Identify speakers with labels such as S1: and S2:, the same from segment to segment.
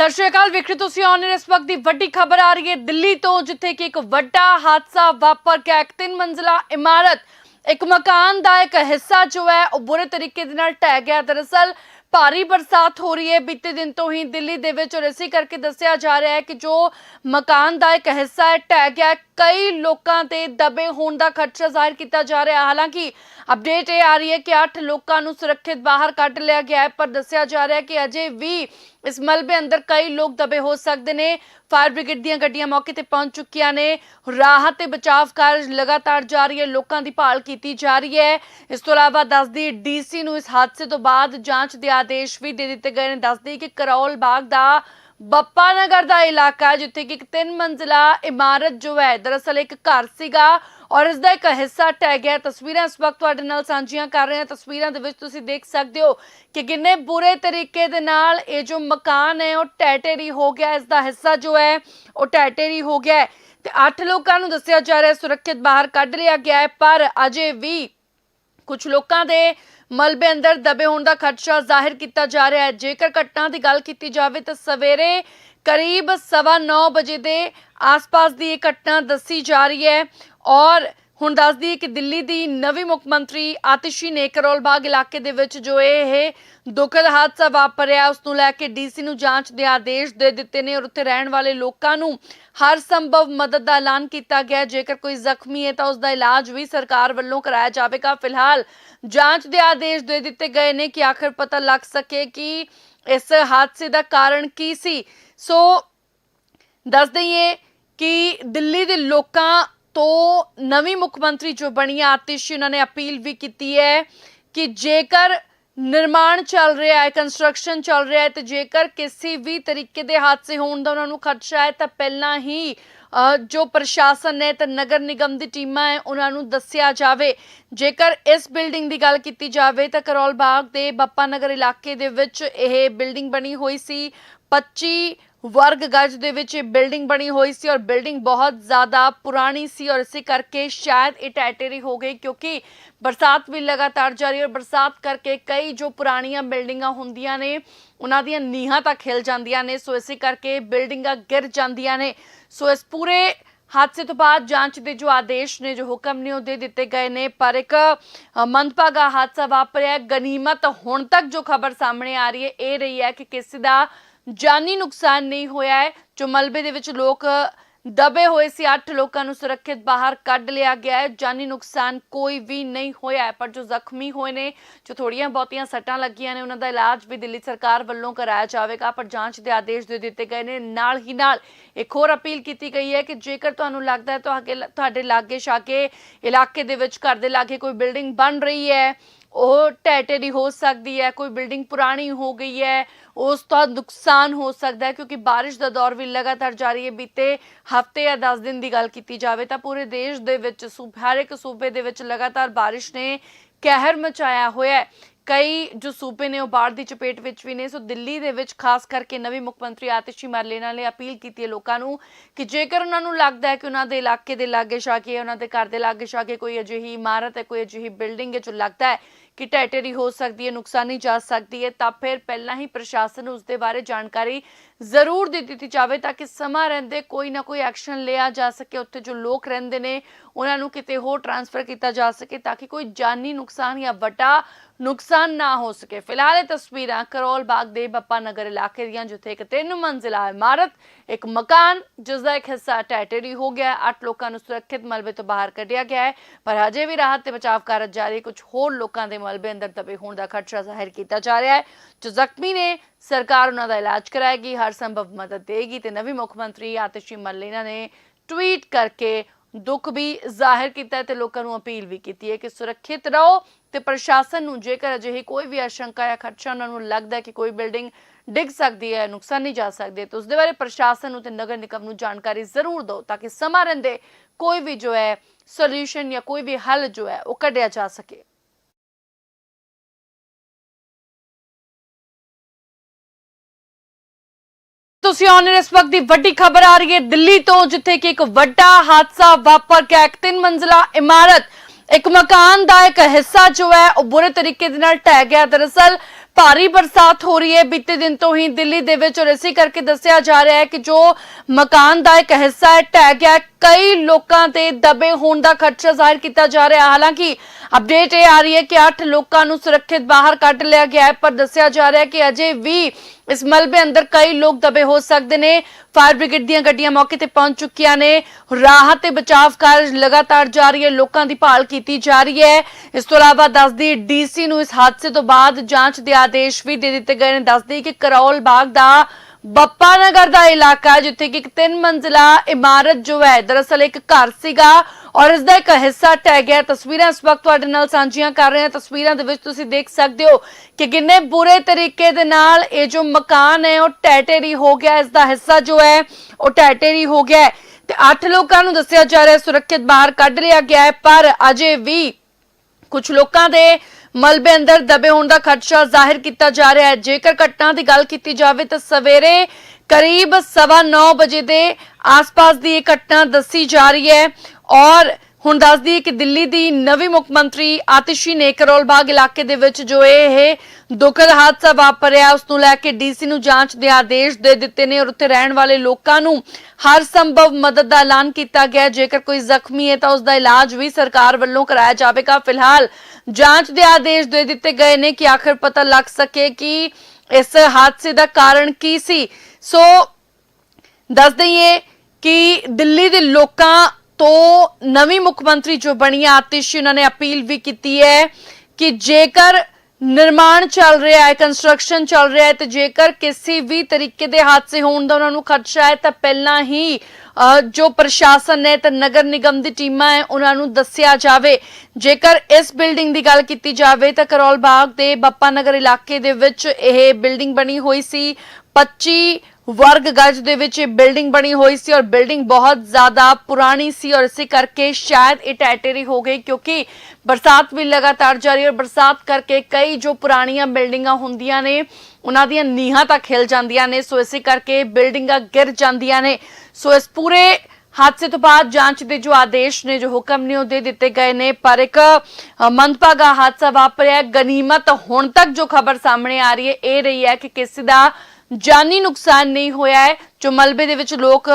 S1: ਸਤਿ ਸ਼੍ਰੀ ਅਕਾਲ, ਵੇਖ ਤੁਸੀਂ ਆਨ ਇਸ ਵਕਤ ਦੀ ਵੱਡੀ ਖਬਰ ਆ ਰਹੀ ਹੈ ਦਿੱਲੀ ਤੋਂ, ਜਿੱਥੇ ਕਿ ਇੱਕ ਵੱਡਾ ਹਾਦਸਾ ਵਾਪਰ ਗਿਆ, ਇੱਕ ਤਿੰਨ ਮੰਜ਼ਲਾ ਇਮਾਰਤ, ਇੱਕ ਮਕਾਨ ਦਾ ਇੱਕ ਹਿੱਸਾ ਜੋ ਹੈ, ਉਹ ਬੁਰੇ ਤਰੀਕੇ ਦੇ ਨਾਲ ਢਹਿ ਗਿਆ। ਦਰਅਸਲ, ਭਾਰੀ ਬਰਸਾਤ ਹੋ ਰਹੀ ਹੈ। ਬੀਤੇ ਦਿਨ ਤੋਂ ਹੀ ਦਿੱਲੀ ਦੇ ਵਿੱਚ ਔਰ ਇਸੇ ਕਰਕੇ ਦੱਸਿਆ ਜਾ ਰਿਹਾ ਹੈ ਕਿ ਜੋ ਮਕਾਨ ਦਾ ਇੱਕ ਹਿੱਸਾ ਹੈ, ਢਹਿ ਗਿਆ। ਕਈ ਲੋਕਾਂ ਤੇ ਦਬੇ ਹੋਣ ਦਾ ਖਰਚਾ ਜ਼ਾਹਿਰ ਕੀਤਾ ਜਾ ਰਿਹਾ। ਹਾਲਾਂਕਿ ਅਪਡੇਟ ਇਹ ਆ ਰਹੀ ਹੈ ਕਿ 8 ਲੋਕਾਂ ਨੂੰ ਸੁਰੱਖਿਅਤ ਬਾਹਰ ਕੱਢ ਲਿਆ ਗਿਆ ਹੈ, ਪਰ ਦੱਸਿਆ ਜਾ ਰਿਹਾ ਹੈ ਕਿ ਅਜੇ ਵੀ ਇਸ ਮਲਬੇ ਅੰਦਰ ਕਈ ਲੋਕ ਦਬੇ ਹੋ ਸਕਦੇ ਨੇ। ਫਾਇਰ ਬ੍ਰਿਗੇਡ ਦੀਆਂ ਗੱਡੀਆਂ ਮੌਕੇ ਤੇ ਪਹੁੰਚ ਚੁੱਕੀਆਂ ਨੇ। ਰਾਹਤ ਤੇ ਬਚਾਵ ਕਾਰਜ ਲਗਾਤਾਰ ਜਾਰੀ ਹੈ, ਲੋਕਾਂ ਦੀ ਭਾਲ ਕੀਤੀ ਜਾ ਰਹੀ ਹੈ। ਇਸ ਤੋਂ ਇਲਾਵਾ ਦੱਸਦੀ ਡੀਸੀ ਨੂੰ ਇਸ ਹਾਦਸੇ ਤੋਂ ਬਾਅਦ ਜਾਂਚ ਦੇ ਆਦੇਸ਼ ਵੀ ਦੇ ਦਿੱਤੇ ਗਏ ਨੇ। ਦੱਸਦੀ ਕਿ ਕਰੌਲ ਬਾਗ ਦਾ ਬੱਪਾ ਨਗਰ ਦਾ ਇਲਾਕਾ ਜਿੱਥੇ ਕਿ ਇੱਕ ਤਿੰਨ ਮੰਜ਼ਲਾ ਇਮਾਰਤ ਜੋ ਹੈ, ਦਰਅਸਲ ਇੱਕ ਘਰ ਸੀਗਾ ਔਰ ਇਸ ਦਾ ਇੱਕ ਹਿੱਸਾ ਟਹਿ ਗਿਆ ਤਸਵੀਰਾਂ ਇਸ ਵਕਤ ਤੁਹਾਡੇ ਨਾਲ ਸਾਂਝੀਆਂ ਕਰ ਰਹੇ ਹਾਂ। ਤਸਵੀਰਾਂ ਦੇ ਵਿੱਚ ਤੁਸੀਂ ਦੇਖ ਸਕਦੇ ਹੋ ਕਿ ਕਿੰਨੇ ਬੁਰੇ ਤਰੀਕੇ ਦੇ ਨਾਲ ਇਹ ਜੋ ਮਕਾਨ ਹੈ, ਉਹ ਟੈਟੇਰੀ ਹੋ ਗਿਆ ਇਸ ਦਾ ਹਿੱਸਾ ਜੋ ਹੈ, ਉਹ ਟੈਟੇਰੀ ਹੋ ਗਿਆ ਤੇ 8 ਲੋਕਾਂ ਨੂੰ ਦੱਸਿਆ ਜਾ ਰਿਹਾ ਸੁਰੱਖਿਅਤ ਬਾਹਰ ਕੱਢ ਲਿਆ ਗਿਆ ਹੈ, ਪਰ ਅਜੇ ਵੀ ਕੁਝ ਲੋਕਾਂ ਦੇ ਮਲਬੇ ਅੰਦਰ ਦਬੇ ਹੋਣ ਦਾ ਖਦਸ਼ਾ ਜ਼ਾਹਿਰ ਕੀਤਾ ਜਾ ਰਿਹਾ ਹੈ। ਜੇਕਰ ਘਟਨਾ ਦੀ ਗੱਲ ਕੀਤੀ ਜਾਵੇ ਤਾਂ ਸਵੇਰੇ ਕਰੀਬ 9:30 ਵਜੇ ਦੇ ਆਸ-ਪਾਸ ਦੀ ਇਹ ਘਟਨਾ ਦੱਸੀ ਜਾ ਰਹੀ ਹੈ ਔਰ ਹੁਣ ਦੱਸਦੀ ਕਿ ਦਿੱਲੀ ਦੀ ਨਵੀਂ ਮੁੱਖ ਮੰਤਰੀ ਆਤਿਸ਼ੀ ਨੇ ਕਰੋਲ ਬਾਗ ਇਲਾਕੇ ਦੇ ਵਿੱਚ ਜੋ ਇਹ ਦੁਖਦ ਹਾਦਸਾ ਵਾਪਰਿਆ, ਉਸ ਨੂੰ ਲੈ ਕੇ ਡੀਸੀ ਨੂੰ ਜਾਂਚ ਦੇ ਆਦੇਸ਼ ਦੇ ਦਿੱਤੇ ਨੇ ਔਰ ਉੱਥੇ ਰਹਿਣ ਵਾਲੇ ਲੋਕਾਂ ਨੂੰ ਹਰ ਸੰਭਵ ਮਦਦ ਦਾ ਐਲਾਨ ਕੀਤਾ ਗਿਆ। ਜੇਕਰ ਕੋਈ ਜ਼ਖਮੀ ਹੈ ਤਾਂ ਉਸ ਦਾ ਇਲਾਜ ਵੀ ਸਰਕਾਰ ਵੱਲੋਂ ਕਰਾਇਆ ਜਾਵੇਗਾ। ਫਿਲਹਾਲ ਜਾਂਚ ਦੇ ਆਦੇਸ਼ ਦੇ ਦਿੱਤੇ ਗਏ ਨੇ ਕਿ ਆਖਰ ਪਤਾ ਲੱਗ ਸਕੇ ਕਿ ਇਸ ਹਾਦਸੇ ਦਾ ਕਾਰਨ ਕੀ ਸੀ। ਸੋ ਦੱਸ ਦਈਏ ਕਿ ਦਿੱਲੀ ਦੇ ਲੋਕਾਂ ਤੋਂ ਨਵੀਂ ਮੁੱਖ ਮੰਤਰੀ ਜੋ ਬਣੀ ਹੈ ਆਤਿਸ਼ ਉਹਨਾਂ ਨੇ ਅਪੀਲ ਵੀ ਕੀਤੀ ਹੈ ਕਿ ਜੇਕਰ ਨਿਰਮਾਣ ਚੱਲ ਰਿਹਾ ਹੈ ਕੰਸਟਰਕਸ਼ਨ ਚੱਲ ਰਿਹਾ ਹੈ, ਤੇ ਜੇਕਰ ਕਿਸੇ ਵੀ ਤਰੀਕੇ ਦੇ ਹਾਦਸੇ ਹੋਣ ਦਾ ਉਹਨਾਂ ਨੂੰ ਖਦਸ਼ਾ ਹੈ, ਤਾਂ ਪਹਿਲਾਂ ਹੀ ਜੋ ਪ੍ਰਸ਼ਾਸਨ ਹੈ ਤੇ ਨਗਰ ਨਿਗਮ ਦੀ ਟੀਮਾਂ ਹੈ, ਉਹਨਾਂ ਨੂੰ ਦੱਸਿਆ ਜਾਵੇ। ਜੇਕਰ ਇਸ ਬਿਲਡਿੰਗ ਦੀ ਗੱਲ ਕੀਤੀ ਜਾਵੇ, ਤਾਂ ਕਰੌਲ ਬਾਗ ਦੇ ਬੱਪਾ ਨਗਰ ਇਲਾਕੇ ਦੇ ਵਿੱਚ ਇਹ ਬਿਲਡਿੰਗ ਬਣੀ ਹੋਈ ਸੀ। 25 ਵਰਗ ਗਜ ਦੇ ਵਿੱਚ ਇਹ ਬਿਲਡਿੰਗ ਬਣੀ ਹੋਈ ਸੀ ਔਰ ਬਿਲਡਿੰਗ ਬਹੁਤ ਜ਼ਿਆਦਾ ਪੁਰਾਣੀ ਸੀ ਔਰ ਇਸੇ ਕਰਕੇ ਸ਼ਾਇਦ ਇਹ ਟੈਟੇਰੀ ਹੋ ਗਈ ਕਿਉਂਕਿ ਬਰਸਾਤ ਵੀ ਲਗਾਤਾਰ ਜਾਰੀ ਔਰ ਬਰਸਾਤ ਕਰਕੇ ਕਈ ਜੋ ਪੁਰਾਣੀਆਂ ਬਿਲਡਿੰਗਾਂ ਹੁੰਦੀਆਂ ਨੇ, ਉਹਨਾਂ ਦੀਆਂ ਨੀਹਾਂ ਤਾਂ ਖਿਲ ਜਾਂਦੀਆਂ ਨੇ, ਸੋ ਇਸੇ ਕਰਕੇ ਬਿਲਡਿੰਗਾਂ ਗਿਰ ਜਾਂਦੀਆਂ ਨੇ। ਸੋ ਇਸ ਪੂਰੇ ਹਾਦਸੇ ਤੋਂ ਬਾਅਦ ਜਾਂਚ ਦੇ ਜੋ ਆਦੇਸ਼ ਨੇ, ਜੋ ਹੁਕਮ ਨੇ, ਉਹ ਦੇ ਦਿੱਤੇ ਗਏ ਨੇ। ਪਰ ਇੱਕ ਮੰਦਭਾਗਾ ਹਾਦਸਾ ਵਾਪਰਿਆ। ਗਨੀਮਤ ਹੁਣ ਤੱਕ ਜੋ ਖਬਰ ਸਾਹਮਣੇ ਆ ਰਹੀ ਹੈ, ਇਹ ਰਹੀ ਹੈ ਕਿ ਕਿਸੇ ਦਾ ਜਾਨੀ ਨੁਕਸਾਨ ਨਹੀਂ ਹੋਇਆ ਹੈ, ਜੋ ਮਲਬੇ ਦੇ ਵਿੱਚ ਲੋਕ ਦਬੇ ਹੋਏ ਸੀ 8 ਲੋਕਾਂ ਨੂੰ ਸੁਰੱਖਿਅਤ ਬਾਹਰ ਕੱਢ ਲਿਆ ਗਿਆ ਹੈ। ਜਾਨੀ ਨੁਕਸਾਨ ਕੋਈ ਵੀ ਨਹੀਂ ਹੋਇਆ ਹੈ, ਪਰ ਜੋ ਜ਼ਖਮੀ ਹੋਏ ਨੇ, ਜੋ ਥੋੜੀਆਂ ਬਹੁਤੀਆਂ ਸੱਟਾਂ ਲੱਗੀਆਂ ਨੇ, ਉਹਨਾਂ ਦਾ ਇਲਾਜ ਵੀ ਦਿੱਲੀ ਸਰਕਾਰ ਵੱਲੋਂ ਕਰਾਇਆ ਜਾਵੇਗਾ। ਪਰ ਜਾਂਚ ਦੇ ਆਦੇਸ਼ ਦੇ ਦਿੱਤੇ ਗਏ ਨੇ। ਨਾਲ ਹੀ ਨਾਲ ਇੱਕ ਹੋਰ ਅਪੀਲ ਕੀਤੀ ਗਈ ਹੈ ਕਿ ਜੇਕਰ ਤੁਹਾਨੂੰ ਲੱਗਦਾ ਹੈ, ਤੁਹਾਡੇ ਤੁਹਾਡੇ ਲਾਗੇ ਛਾਗੇ ਇਲਾਕੇ ਦੇ ਵਿੱਚ ਘਰ ਦੇ ਲਾਗੇ ਕੋਈ ਬਿਲਡਿੰਗ ਬਣ ਰਹੀ ਹੈ ਉਹ ਟੈਟੇਰੀ ਹੋ ਸਕਦੀ ਹੈ, ਕੋਈ ਬਿਲਡਿੰਗ ਪੁਰਾਣੀ ਹੋ ਗਈ ਹੈ, ਉਸ ਤੋਂ ਨੁਕਸਾਨ ਹੋ ਸਕਦਾ ਹੈ ਕਿਉਂਕਿ ਬਾਰਿਸ਼ ਦਾ ਦੌਰ ਵੀ ਲਗਾਤਾਰ ਜਾਰੀ ਹੈ, ਬੀਤੇ ਹਫ਼ਤੇ ਜਾਂ 10 ਦਿਨ ਦੀ ਗੱਲ ਕੀਤੀ ਜਾਵੇ ਤਾਂ ਪੂਰੇ ਦੇਸ਼ ਦੇ ਵਿੱਚ ਸੂਬੇ, ਹਰ ਇੱਕ ਸੂਬੇ ਦੇ ਵਿੱਚ ਲਗਾਤਾਰ ਬਾਰਿਸ਼ ਨੇ ਕਹਿਰ ਮਚਾਇਆ ਹੋਇਆ ਹੈ। ਕਈ ਜੋ ਸੂਬੇ ਨੇ ਉਹ ਬਾੜ ਦੀ ਚਪੇਟ ਵਿੱਚ ਵੀ ਨੇ, ਸੋ ਦਿੱਲੀ ਦੇ ਵਿੱਚ ਖਾਸ ਕਰਕੇ ਨਵੀਂ ਮੁੱਖ ਮੰਤਰੀ ਆਤਿਸ਼ੀ ਮਰਲੇਨਾ ਨੇ ਅਪੀਲ ਕੀਤੀ ਹੈ ਲੋਕਾਂ ਨੂੰ ਕਿ ਜੇਕਰ ਉਹਨਾਂ ਨੂੰ ਲੱਗਦਾ ਹੈ ਕਿ ਉਹਨਾਂ ਦੇ ਇਲਾਕੇ ਦੇ ਲਾਗੇ ਛਾਗੇ ਉਹਨਾਂ ਦੇ ਘਰ ਦੇ ਲਾਗੇ ਛਾਗੇ ਕੋਈ ਅਜਿਹੀ ਇਮਾਰਤ ਹੈ, ਕੋਈ ਅਜਿਹੀ ਬਿਲਡਿੰਗ ਹੈ ਜੋ ਲੱਗਦਾ ਹੈ ਕਿ ਟੈਟੇਰੀ ਹੋ ਸਕਦੀ ਹੈ, ਨੁਕਸਾਨੀ ਜਾ ਸਕਦੀ ਹੈ, ਤਾਂ ਫਿਰ ਪਹਿਲਾਂ ਹੀ ਪ੍ਰਸ਼ਾਸਨ ਨੂੰ ਉਸ ਦੇ ਬਾਰੇ ਜਾਣਕਾਰੀ ਜ਼ਰੂਰ ਦੇ ਦਿੱਤੀ ਜਾਵੇ ਤਾਂ ਕਿ ਸਮਾਂ ਰਹਿੰਦੇ ਕੋਈ ਨਾ ਕੋਈ ਐਕਸ਼ਨ ਲਿਆ ਜਾ ਸਕੇ ਉੱਥੇ ਜੋ ਲੋਕ ਰਹਿੰਦੇ ਨੇ, ਉਹਨਾਂ ਨੂੰ ਕਿਤੇ ਹੋਰ ਟਰਾਂਸਫਰ ਕੀਤਾ ਜਾ ਸਕੇ ਤਾਂ ਕਿ ਕੋਈ ਜਾਨੀ ਨੁਕਸਾਨ ਜਾਂ ਵੱਡਾ ਨੁਕਸਾਨ ਨਾ ਹੋ ਸਕੇ ਫਿਲਹਾਲ ਇਹ ਤਸਵੀਰਾਂ ਕਰੋਲ ਬਾਗ ਦੇ ਬੱਪਾ ਨਗਰ ਇਲਾਕੇ ਦੀਆਂ, ਜਿੱਥੇ ਇੱਕ ਤਿੰਨ ਮੰਜ਼ਿਲਾ ਇਮਾਰਤ, ਇੱਕ ਮਕਾਨ, ਜਿਸ ਦਾ ਇੱਕ ਹਿੱਸਾ ਟੈਟੇਰੀ ਹੋ ਗਿਆ ਹੈ। ਅੱਠ ਲੋਕਾਂ ਨੂੰ ਸੁਰੱਖਿਅਤ ਮਲਬੇ ਤੋਂ ਬਾਹਰ ਕੱਢਿਆ ਗਿਆ ਹੈ ਪਰ ਹਜੇ ਵੀ ਰਾਹਤ ਤੇ ਬਚਾਵ ਕਾਰਜ ਜਾਰੀ, ਕੁਝ ਹੋਰ ਲੋਕਾਂ ਦੇ ਮਲਬੇ ਅੰਦਰ ਦਬੇ ਹੋਣ ਦਾ ਖਦਸ਼ਾ ਜ਼ਾਹਿਰ ਕੀਤਾ ਜਾ ਰਿਹਾ ਹੈ ਜੋ ਜ਼ਖਮੀ ਨੇ, ਸਰਕਾਰ ਉਹਨਾਂ ਦਾ ਇਲਾਜ ਕਰਾਏਗੀ, ਹਰ ਸੰਭਵ ਮਦਦ ਦੇਗੀ ਤੇ ਨਵੀਂ ਮੁੱਖ ਮੰਤਰੀ ਆਤਿਸ਼ੀ ਮਰਲੇਨਾ ਨੇ ਟਵੀਟ ਕਰਕੇ ਦੁੱਖ ਵੀ ਜ਼ਾਹਿਰ ਕੀਤਾ ਹੈ ਤੇ ਲੋਕਾਂ ਨੂੰ ਅਪੀਲ ਵੀ ਕੀਤੀ ਹੈ ਕਿ ਸੁਰੱਖਿਅਤ ਰਹੋ ਤੇ ਪ੍ਰਸ਼ਾਸਨ ਨੂੰ ਜੇਕਰ ਅਜਿਹੀ ਕੋਈ ਵੀ ਆਸ਼ੰਕਾ ਜਾਂ ਖਰਚਾ ਉਹਨਾਂ ਨੂੰ ਲੱਗਦਾ ਹੈ ਕਿ ਕੋਈ ਬਿਲਡਿੰਗ ਡਿੱਗ ਸਕਦੀ ਹੈ, ਨੁਕਸਾਨੀ ਜਾ ਸਕਦੀ, ਤਾਂ ਉਸ ਦੇ ਬਾਰੇ ਪ੍ਰਸ਼ਾਸਨ ਨੂੰ ਤੇ ਨਗਰ ਨਿਗਮ ਨੂੰ ਜਾਣਕਾਰੀ ਜ਼ਰੂਰ ਦਿਓ ਤਾਂ ਕਿ ਸਮਾਂ ਰਹਿੰਦੇ ਕੋਈ ਵੀ ਜੋ ਹੈ ਸੋਲੂਸ਼ਨ ਜਾਂ ਕੋਈ ਵੀ ਹੱਲ ਜੋ ਹੈ ਉਹ ਕੱਢਿਆ ਜਾ ਸਕੇ। ਤੁਸੀਂ ਆਨ ਇਸ ਵਕਤ ਦੀ ਵੱਡੀ ਖਬਰ ਆ ਰਹੀ ਹੈ ਦਿੱਲੀ ਤੋਂ, ਜਿੱਥੇ ਕਿ ਇੱਕ ਵੱਡਾ ਹਾਦਸਾ ਵਾਪਰ ਗਿਆ। ਇੱਕ ਤਿੰਨ ਮੰਜ਼ਲਾ ਇਮਾਰਤ, ਇੱਕ ਮਕਾਨ ਦਾ ਇੱਕ ਹਿੱਸਾ ਜੋ ਹੈ, ਉਹ ਬੁਰੇ ਤਰੀਕੇ ਦੇ ਨਾਲ ਢਹਿ ਗਿਆ। ਦਰਅਸਲ, ਭਾਰੀ ਬਰਸਾਤ ਹੋ ਰਹੀ ਹੈ। ਬੀਤੇ ਦਿਨ ਤੋਂ ਹੀ ਦਿੱਲੀ ਦੇ ਵਿੱਚ ਔਰ ਇਸੇ ਕਰਕੇ ਦੱਸਿਆ ਜਾ ਰਿਹਾ ਹੈ ਕਿ ਜੋ ਮਕਾਨ ਦਾ ਇੱਕ ਹਿੱਸਾ ਹੈ, ਢਹਿ ਗਿਆ। ਕਈ ਲੋਕਾਂ ਤੇ ਦਬੇ ਹੋਣ ਦਾ ਖਰਚਾ ਜ਼ਾਹਿਰ ਕੀਤਾ ਜਾ ਰਿਹਾ ਹਾਲਾਂਕਿ, ਅਪਡੇਟ ਇਹ ਆ ਰਹੀ ਹੈ ਕਿ 8 ਲੋਕਾਂ ਨੂੰ ਸੁਰੱਖਿਅਤ ਬਾਹਰ ਕੱਢ ਲਿਆ ਗਿਆ ਹੈ, ਪਰ ਦੱਸਿਆ ਜਾ ਰਿਹਾ ਹੈ ਕਿ ਅਜੇ ਵੀ ਇਸ ਮਲਬੇ ਅੰਦਰ ਕਈ ਲੋਕ ਦਬੇ ਹੋ ਸਕਦੇ ਨੇ। ਫਾਇਰ ਬ੍ਰਿਗੇਡ ਦੀਆਂ ਗੱਡੀਆਂ ਮੌਕੇ ਤੇ ਪਹੁੰਚ ਚੁੱਕੀਆਂ ਨੇ। ਰਾਹਤ ਤੇ ਬਚਾਵ ਕਾਰਜ ਲਗਾਤਾਰ ਜਾਰੀ ਹੈ। ਲੋਕਾਂ ਦੀ ਭਾਲ ਕੀਤੀ ਜਾ ਰਹੀ ਹੈ। ਇਸ ਤੋਂ ਇਲਾਵਾ ਦੱਸਦੀ ਡੀਸੀ ਨੂੰ ਇਸ ਹਾਦਸੇ ਤੋਂ ਬਾਅਦ ਜਾਂਚ ਦੇ ਆਦੇਸ਼ ਵੀ ਦੇ ਦਿੱਤੇ ਗਏ ਨੇ। ਦੱਸਦੀ ਕਿ ਕਰੌਲ ਬਾਗ ਦਾ ਬੱਪਾ ਨਗਰ ਦਾ ਇਲਾਕਾ, ਜਿੱਥੇ ਕਿ ਇੱਕ ਤਿੰਨ ਮੰਜ਼ਿਲਾ ਇਮਾਰਤ ਜੋ ਹੈ, ਦਰਅਸਲ ਇੱਕ ਘਰ ਸੀਗਾ ਔਰ ਇਸ ਦਾ ਇੱਕ ਹਿੱਸਾ ਟਹਿ ਗਿਆ। ਤਸਵੀਰਾਂ ਇਸ ਵਕਤ ਤੁਹਾਡੇ ਨਾਲ ਸਾਂਝੀਆਂ ਕਰ ਰਹੇ ਹਾਂ। ਤਸਵੀਰਾਂ ਦੇ ਵਿੱਚ ਤੁਸੀਂ ਦੇਖ ਸਕਦੇ ਹੋ ਕਿ ਕਿੰਨੇ ਬੁਰੇ ਤਰੀਕੇ ਦੇ ਨਾਲ ਇਹ ਜੋ ਮਕਾਨ ਹੈ, ਉਹ ਟੈਟੇਰੀ ਹੋ ਗਿਆ। ਇਸ ਦਾ ਹਿੱਸਾ ਜੋ ਹੈ, ਉਹ ਟੈਟੇਰੀ ਹੋ ਗਿਆ ਤੇ 8 ਲੋਕਾਂ ਨੂੰ ਦੱਸਿਆ ਜਾ ਰਿਹਾ, ਸੁਰੱਖਿਅਤ ਬਾਹਰ ਕੱਢ ਲਿਆ ਗਿਆ ਹੈ, ਪਰ ਅਜੇ ਵੀ ਕੁਝ ਲੋਕਾਂ ਦੇ ਮਲਬੇ ਅੰਦਰ ਦਬੇ ਹੋਣ ਦਾ ਖਦਸ਼ਾ ਜ਼ਾਹਿਰ ਕੀਤਾ ਜਾ ਰਿਹਾ ਹੈ। ਜੇਕਰ ਘਟਨਾ ਦੀ ਗੱਲ ਕੀਤੀ ਜਾਵੇ ਤਾਂ ਸਵੇਰੇ ਕਰੀਬ 9:30 ਵਜੇ ਦੇ ਆਸ-ਪਾਸ ਦੀ ਇਹ ਘਟਨਾ ਦੱਸੀ ਜਾ ਰਹੀ ਹੈ ਔਰ ਹੁਣ ਦੱਸਦੀ ਕਿ ਦਿੱਲੀ ਦੀ ਨਵੀਂ ਮੁੱਖ ਮੰਤਰੀ ਆਤਿਸ਼ੀ ਨੇ ਕਰੋਲ ਬਾਗ ਇਲਾਕੇ ਦੇ ਵਿੱਚ ਜੋ ਇਹ ਦੁਖਦ ਹਾਦਸਾ ਵਾਪਰਿਆ, ਉਸ ਨੂੰ ਲੈ ਕੇ ਡੀਸੀ ਨੂੰ ਜਾਂਚ ਦੇ ਆਦੇਸ਼ ਦੇ ਦਿੱਤੇ ਨੇ ਔਰ ਉੱਥੇ ਰਹਿਣ ਵਾਲੇ ਲੋਕਾਂ ਨੂੰ ਹਰ ਸੰਭਵ ਮਦਦ ਦਾ ਐਲਾਨ ਕੀਤਾ ਗਿਆ। ਜੇਕਰ ਕੋਈ ਜ਼ਖਮੀ ਹੈ ਤਾਂ ਉਸ ਦਾ ਇਲਾਜ ਵੀ ਸਰਕਾਰ ਵੱਲੋਂ ਕਰਾਇਆ ਜਾਵੇਗਾ। ਫਿਲਹਾਲ ਜਾਂਚ ਦੇ ਆਦੇਸ਼ ਦੇ ਦਿੱਤੇ ਗਏ ਨੇ ਕਿ ਆਖਰ ਪਤਾ ਲੱਗ ਸਕੇ ਕਿ ਇਸ ਹਾਦਸੇ ਦਾ ਕਾਰਨ ਕੀ ਸੀ। ਸੋ ਦੱਸ ਦਈਏ ਕਿ ਦਿੱਲੀ ਦੇ ਲੋਕਾਂ ਤੋਂ ਨਵੀਂ ਮੁੱਖ ਮੰਤਰੀ ਜੋ ਬਣੀ ਹੈ ਆਤਿਸ਼, ਉਹਨਾਂ ਨੇ ਅਪੀਲ ਵੀ ਕੀਤੀ ਹੈ ਕਿ ਜੇਕਰ ਨਿਰਮਾਣ ਚੱਲ ਰਿਹਾ ਹੈ ਕੰਸਟਰਕਸ਼ਨ ਚੱਲ ਰਿਹਾ ਹੈ ਤੇ ਜੇਕਰ ਕਿਸੇ ਵੀ ਤਰੀਕੇ ਦੇ ਹਾਦਸੇ ਹੋਣ ਦਾ ਉਹਨਾਂ ਨੂੰ ਖਦਸ਼ਾ ਹੈ, ਤਾਂ ਪਹਿਲਾਂ ਹੀ ਜੋ ਪ੍ਰਸ਼ਾਸਨ ਹੈ ਤੇ ਨਗਰ ਨਿਗਮ ਦੀ ਟੀਮਾਂ ਹੈ, ਉਹਨਾਂ ਨੂੰ ਦੱਸਿਆ ਜਾਵੇ। ਜੇਕਰ ਇਸ ਬਿਲਡਿੰਗ ਦੀ ਗੱਲ ਕੀਤੀ ਜਾਵੇ, ਤਾਂ ਕਰੌਲ ਬਾਗ ਦੇ ਬੱਪਾ ਨਗਰ ਇਲਾਕੇ ਦੇ ਵਿੱਚ ਇਹ ਬਿਲਡਿੰਗ ਬਣੀ ਹੋਈ ਸੀ। 25 ਵਰਗ ਗਜ ਦੇ ਵਿੱਚ ਇਹ ਬਿਲਡਿੰਗ ਬਣੀ ਹੋਈ ਸੀ ਔਰ ਬਿਲਡਿੰਗ ਬਹੁਤ ਜ਼ਿਆਦਾ ਪੁਰਾਣੀ ਸੀ ਔਰ ਇਸੇ ਕਰਕੇ ਸ਼ਾਇਦ ਇਹ ਟੈਟੇਰੀ ਹੋ ਗਈ ਕਿਉਂਕਿ ਬਰਸਾਤ ਵੀ ਲਗਾਤਾਰ ਜਾਰੀ ਔਰ ਬਰਸਾਤ ਕਰਕੇ ਕਈ ਜੋ ਪੁਰਾਣੀਆਂ ਬਿਲਡਿੰਗਾਂ ਹੁੰਦੀਆਂ ਨੇ, ਉਹਨਾਂ ਦੀਆਂ ਨੀਹਾਂ ਤੱਕ ਹਿਲ ਜਾਂਦੀਆਂ ਨੇ, ਸੋ ਇਸੇ ਕਰਕੇ ਬਿਲਡਿੰਗਾਂ ਗਿਰ ਜਾਂਦੀਆਂ ਨੇ। ਸੋ ਇਸ ਪੂਰੇ ਹਾਦਸੇ ਤੋਂ ਬਾਅਦ ਜਾਂਚ ਦੇ ਜੋ ਆਦੇਸ਼ ਨੇ, ਜੋ ਹੁਕਮ ਨੇ, ਉਹ ਦੇ ਦਿੱਤੇ ਗਏ ਨੇ। ਪਰ ਇੱਕ ਮੰਦਭਾਗਾ ਹਾਦਸਾ ਵਾਪਰਿਆ। ਗਨੀਮਤ ਹੁਣ ਤੱਕ ਜੋ ਖਬਰ ਸਾਹਮਣੇ ਆ ਰਹੀ ਹੈ, ਇਹ ਰਹੀ ਹੈ ਕਿ ਕਿਸੇ ਦਾ ਜਾਨੀ ਨੁਕਸਾਨ ਨਹੀਂ ਹੋਇਆ ਹੈ। ਜੋ ਮਲਬੇ ਦੇ ਵਿੱਚ ਲੋਕ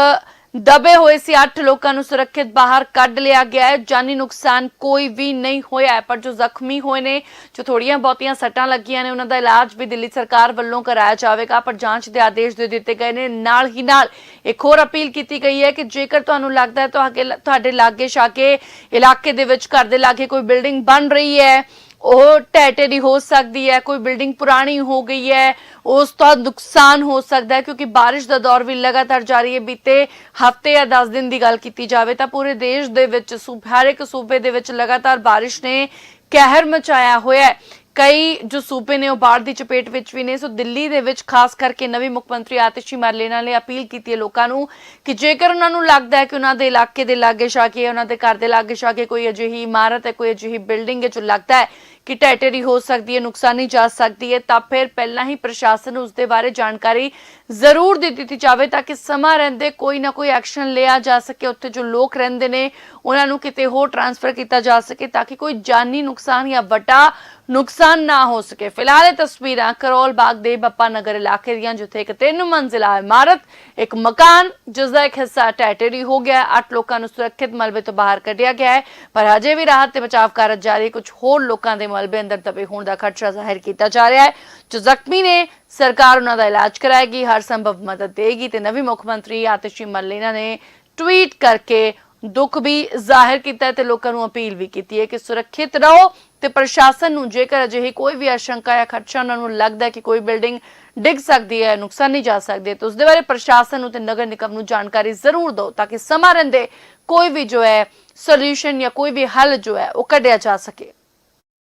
S1: ਦਬੇ ਹੋਏ ਸੀ। 8 ਲੋਕਾਂ ਨੂੰ ਸੁਰੱਖਿਅਤ ਬਾਹਰ ਕੱਢ ਲਿਆ ਗਿਆ ਹੈ। ਜਾਨੀ ਨੁਕਸਾਨ ਕੋਈ ਵੀ ਨਹੀਂ ਹੋਇਆ ਪਰ ਜੋ ਜ਼ਖਮੀ ਹੋਏ ਨੇ, ਜੋ ਥੋੜੀਆਂ ਬਹੁਤੀਆਂ ਸੱਟਾਂ ਲੱਗੀਆਂ ਨੇ, ਉਹਨਾਂ ਦਾ ਇਲਾਜ ਵੀ ਦਿੱਲੀ ਸਰਕਾਰ ਵੱਲੋਂ ਕਰਾਇਆ ਜਾਵੇਗਾ, ਪਰ ਜਾਂਚ ਦੇ ਆਦੇਸ਼ ਦੇ ਦਿੱਤੇ ਗਏ ਨੇ। ਨਾਲ ਹੀ ਨਾਲ ਇੱਕ ਹੋਰ ਅਪੀਲ ਕੀਤੀ ਗਈ ਹੈ ਕਿ ਜੇਕਰ ਤੁਹਾਨੂੰ ਲੱਗਦਾ ਹੈ, ਤੁਹਾਡੇ ਤੁਹਾਡੇ ਲਾਗੇ ਛਾਗੇ ਇਲਾਕੇ ਦੇ ਵਿੱਚ, ਘਰ ਦੇ ਲਾਗੇ ਕੋਈ ਬਿਲਡਿੰਗ ਬਣ ਰਹੀ ਹੈ ਉਹ ਟੈਟੇਰੀ ਹੋ ਸਕਦੀ ਹੈ, ਕੋਈ ਬਿਲਡਿੰਗ ਪੁਰਾਣੀ ਹੋ ਗਈ ਹੈ, ਉਸ ਤੋਂ ਨੁਕਸਾਨ ਹੋ ਸਕਦਾ ਹੈ, ਕਿਉਂਕਿ ਬਾਰਿਸ਼ ਦਾ ਦੌਰ ਵੀ ਲਗਾਤਾਰ ਜਾਰੀ ਹੈ। ਬੀਤੇ ਹਫ਼ਤੇ ਜਾਂ 10 ਦਿਨ ਦੀ ਗੱਲ ਕੀਤੀ ਜਾਵੇ ਤਾਂ ਪੂਰੇ ਦੇਸ਼ ਦੇ ਵਿੱਚ ਹਰ ਇੱਕ ਸੂਬੇ ਦੇ ਵਿੱਚ ਲਗਾਤਾਰ ਬਾਰਿਸ਼ ਨੇ ਕਹਿਰ ਮਚਾਇਆ ਹੋਇਆ ਹੈ। ਕਈ ਜੋ ਸੂਬੇ ਨੇ ਉਹ ਬਾੜ ਦੀ ਚਪੇਟ ਵਿੱਚ ਵੀ ਨੇ, ਸੋ ਦਿੱਲੀ ਦੇ ਵਿੱਚ ਖਾਸ ਕਰਕੇ ਨਵੇਂ ਮੁੱਖ ਮੰਤਰੀ ਆਤਿਸ਼ੀ ਮਾਰਲੇਨਾ ਨੇ ਅਪੀਲ ਕੀਤੀ ਹੈ ਲੋਕਾਂ ਨੂੰ ਕਿ ਜੇਕਰ ਉਹਨਾਂ ਨੂੰ ਲੱਗਦਾ ਹੈ ਕਿ ਉਹਨਾਂ ਦੇ ਇਲਾਕੇ ਦੇ ਲਾਗੇ ਛਾਗੇ ਉਹਨਾਂ ਦੇ ਘਰ ਦੇ ਲਾਗੇ ਛਾਗੇ ਕੋਈ ਅਜਿਹੀ ਇਮਾਰਤ ਹੈ, ਕੋਈ ਅਜਿਹੀ ਬਿਲਡਿੰਗ ਹੈ ਜੋ ਲੱਗਦਾ ਹੈ ਕਿ ਟੈਟੇਰੀ ਹੋ ਸਕਦੀ ਹੈ, ਨੁਕਸਾਨੀ ਜਾ ਸਕਦੀ ਹੈ, ਤਾਂ ਫਿਰ ਪਹਿਲਾਂ ਹੀ ਪ੍ਰਸ਼ਾਸਨ ਨੂੰ ਉਸ ਦੇ ਬਾਰੇ ਜਾਣਕਾਰੀ ਜ਼ਰੂਰ ਦੇ ਦਿੱਤੀ ਜਾਵੇ ਤਾਂ ਕਿ ਸਮਾਂ ਰਹਿੰਦੇ ਕੋਈ ਨਾ ਕੋਈ ਐਕਸ਼ਨ ਲਿਆ ਜਾ ਸਕੇ। ਉੱਥੇ ਜੋ ਲੋਕ ਰਹਿੰਦੇ ਨੇ, ਉਹਨਾਂ ਨੂੰ ਕਿਤੇ ਹੋਰ ਟ੍ਰਾਂਸਫਰ ਕੀਤਾ ਜਾ ਸਕੇ ਤਾਂ ਕਿ ਕੋਈ ਜਾਨੀ ਨੁਕਸਾਨ ਜਾਂ ਵੱਡਾ ਨੁਕਸਾਨ ਨਾ ਹੋ ਸਕੇ। ਫਿਲਹਾਲ ਇਹ ਤਸਵੀਰਾਂ ਕਰੋਲ ਬਾਗ ਦੇ ਬੱਪਾ ਨਗਰ ਇਲਾਕੇ ਦੀਆਂ, ਜਿੱਥੇ ਇੱਕ ਤਿੰਨ ਮੰਜ਼ਿਲਾ ਇਮਾਰਤ, ਇੱਕ ਮਕਾਨ, ਜਿਸ ਦਾ ਇੱਕ ਹਿੱਸਾ ਟੈਟੇਰੀ ਹੋ ਗਿਆ। ਹੈ। ਅੱਠ ਲੋਕਾਂ ਨੂੰ ਸੁਰੱਖਿਅਤ ਮਲਬੇ ਤੋਂ ਬਾਹਰ ਕੱਢਿਆ ਗਿਆ ਹੈ, ਪਰ ਹਜੇ ਵੀ ਰਾਹਤ ਤੇ ਬਚਾਵ ਕਾਰਜ ਜਾਰੀ। ਕੁਝ ਹੋਰ ਲੋਕਾਂ ਦੇ ਮਲਬੇ ਅੰਦਰ ਦਬੇ ਹੋਣ ਦਾ ਖਦਸ਼ਾ ਜ਼ਾਹਿਰ ਕੀਤਾ ਜਾ ਰਿਹਾ ਹੈ। ਜੋ ਜ਼ਖਮੀ ਨੇ, ਸਰਕਾਰ ਉਹਨਾਂ ਦਾ ਇਲਾਜ ਕਰਾਏਗੀ, ਹਰ ਸੰਭਵ ਮਦਦ ਦੇਗੀ ਤੇ ਨਵੀਂ ਮੁੱਖ ਮੰਤਰੀ ਆਤਿਸ਼ੀ ਮਰਲੇਨਾ ਨੇ ਟਵੀਟ ਕਰਕੇ ਦੁੱਖ ਵੀ ਜ਼ਾਹਿਰ ਕੀਤਾ ਤੇ ਲੋਕਾਂ ਨੂੰ ਅਪੀਲ ਵੀ ਕੀਤੀ ਹੈ ਕਿ ਸੁਰੱਖਿਅਤ ਰਹੋ ਤੇ ਪ੍ਰਸ਼ਾਸਨ ਨੂੰ ਜੇਕਰ ਅਜਿਹੀ ਕੋਈ ਵੀ ਆਸ਼ੰਕਾ ਜਾਂ ਖਰਚਾ ਉਹਨਾਂ ਨੂੰ ਲੱਗਦਾ ਕਿ ਕੋਈ ਬਿਲਡਿੰਗ ਡਿੱਗ ਸਕਦੀ ਹੈ, ਨੁਕਸਾਨੀ ਜਾ ਸਕਦੀ ਹੈ, ਤਾਂ ਉਸ ਦੇ ਬਾਰੇ ਪ੍ਰਸ਼ਾਸਨ ਨੂੰ ਤੇ ਨਗਰ ਨਿਗਮ ਨੂੰ ਜਾਣਕਾਰੀ ਜ਼ਰੂਰ ਦਿਓ ਤਾਂ ਕਿ ਸਮਾਂ ਰਹਿੰਦੇ ਕੋਈ ਵੀ ਜੋ ਹੈ ਸੋਲੂਸ਼ਨ ਜਾਂ ਕੋਈ ਵੀ ਹੱਲ ਜੋ ਹੈ, ਉਹ ਕੱਢਿਆ ਜਾ ਸਕੇ।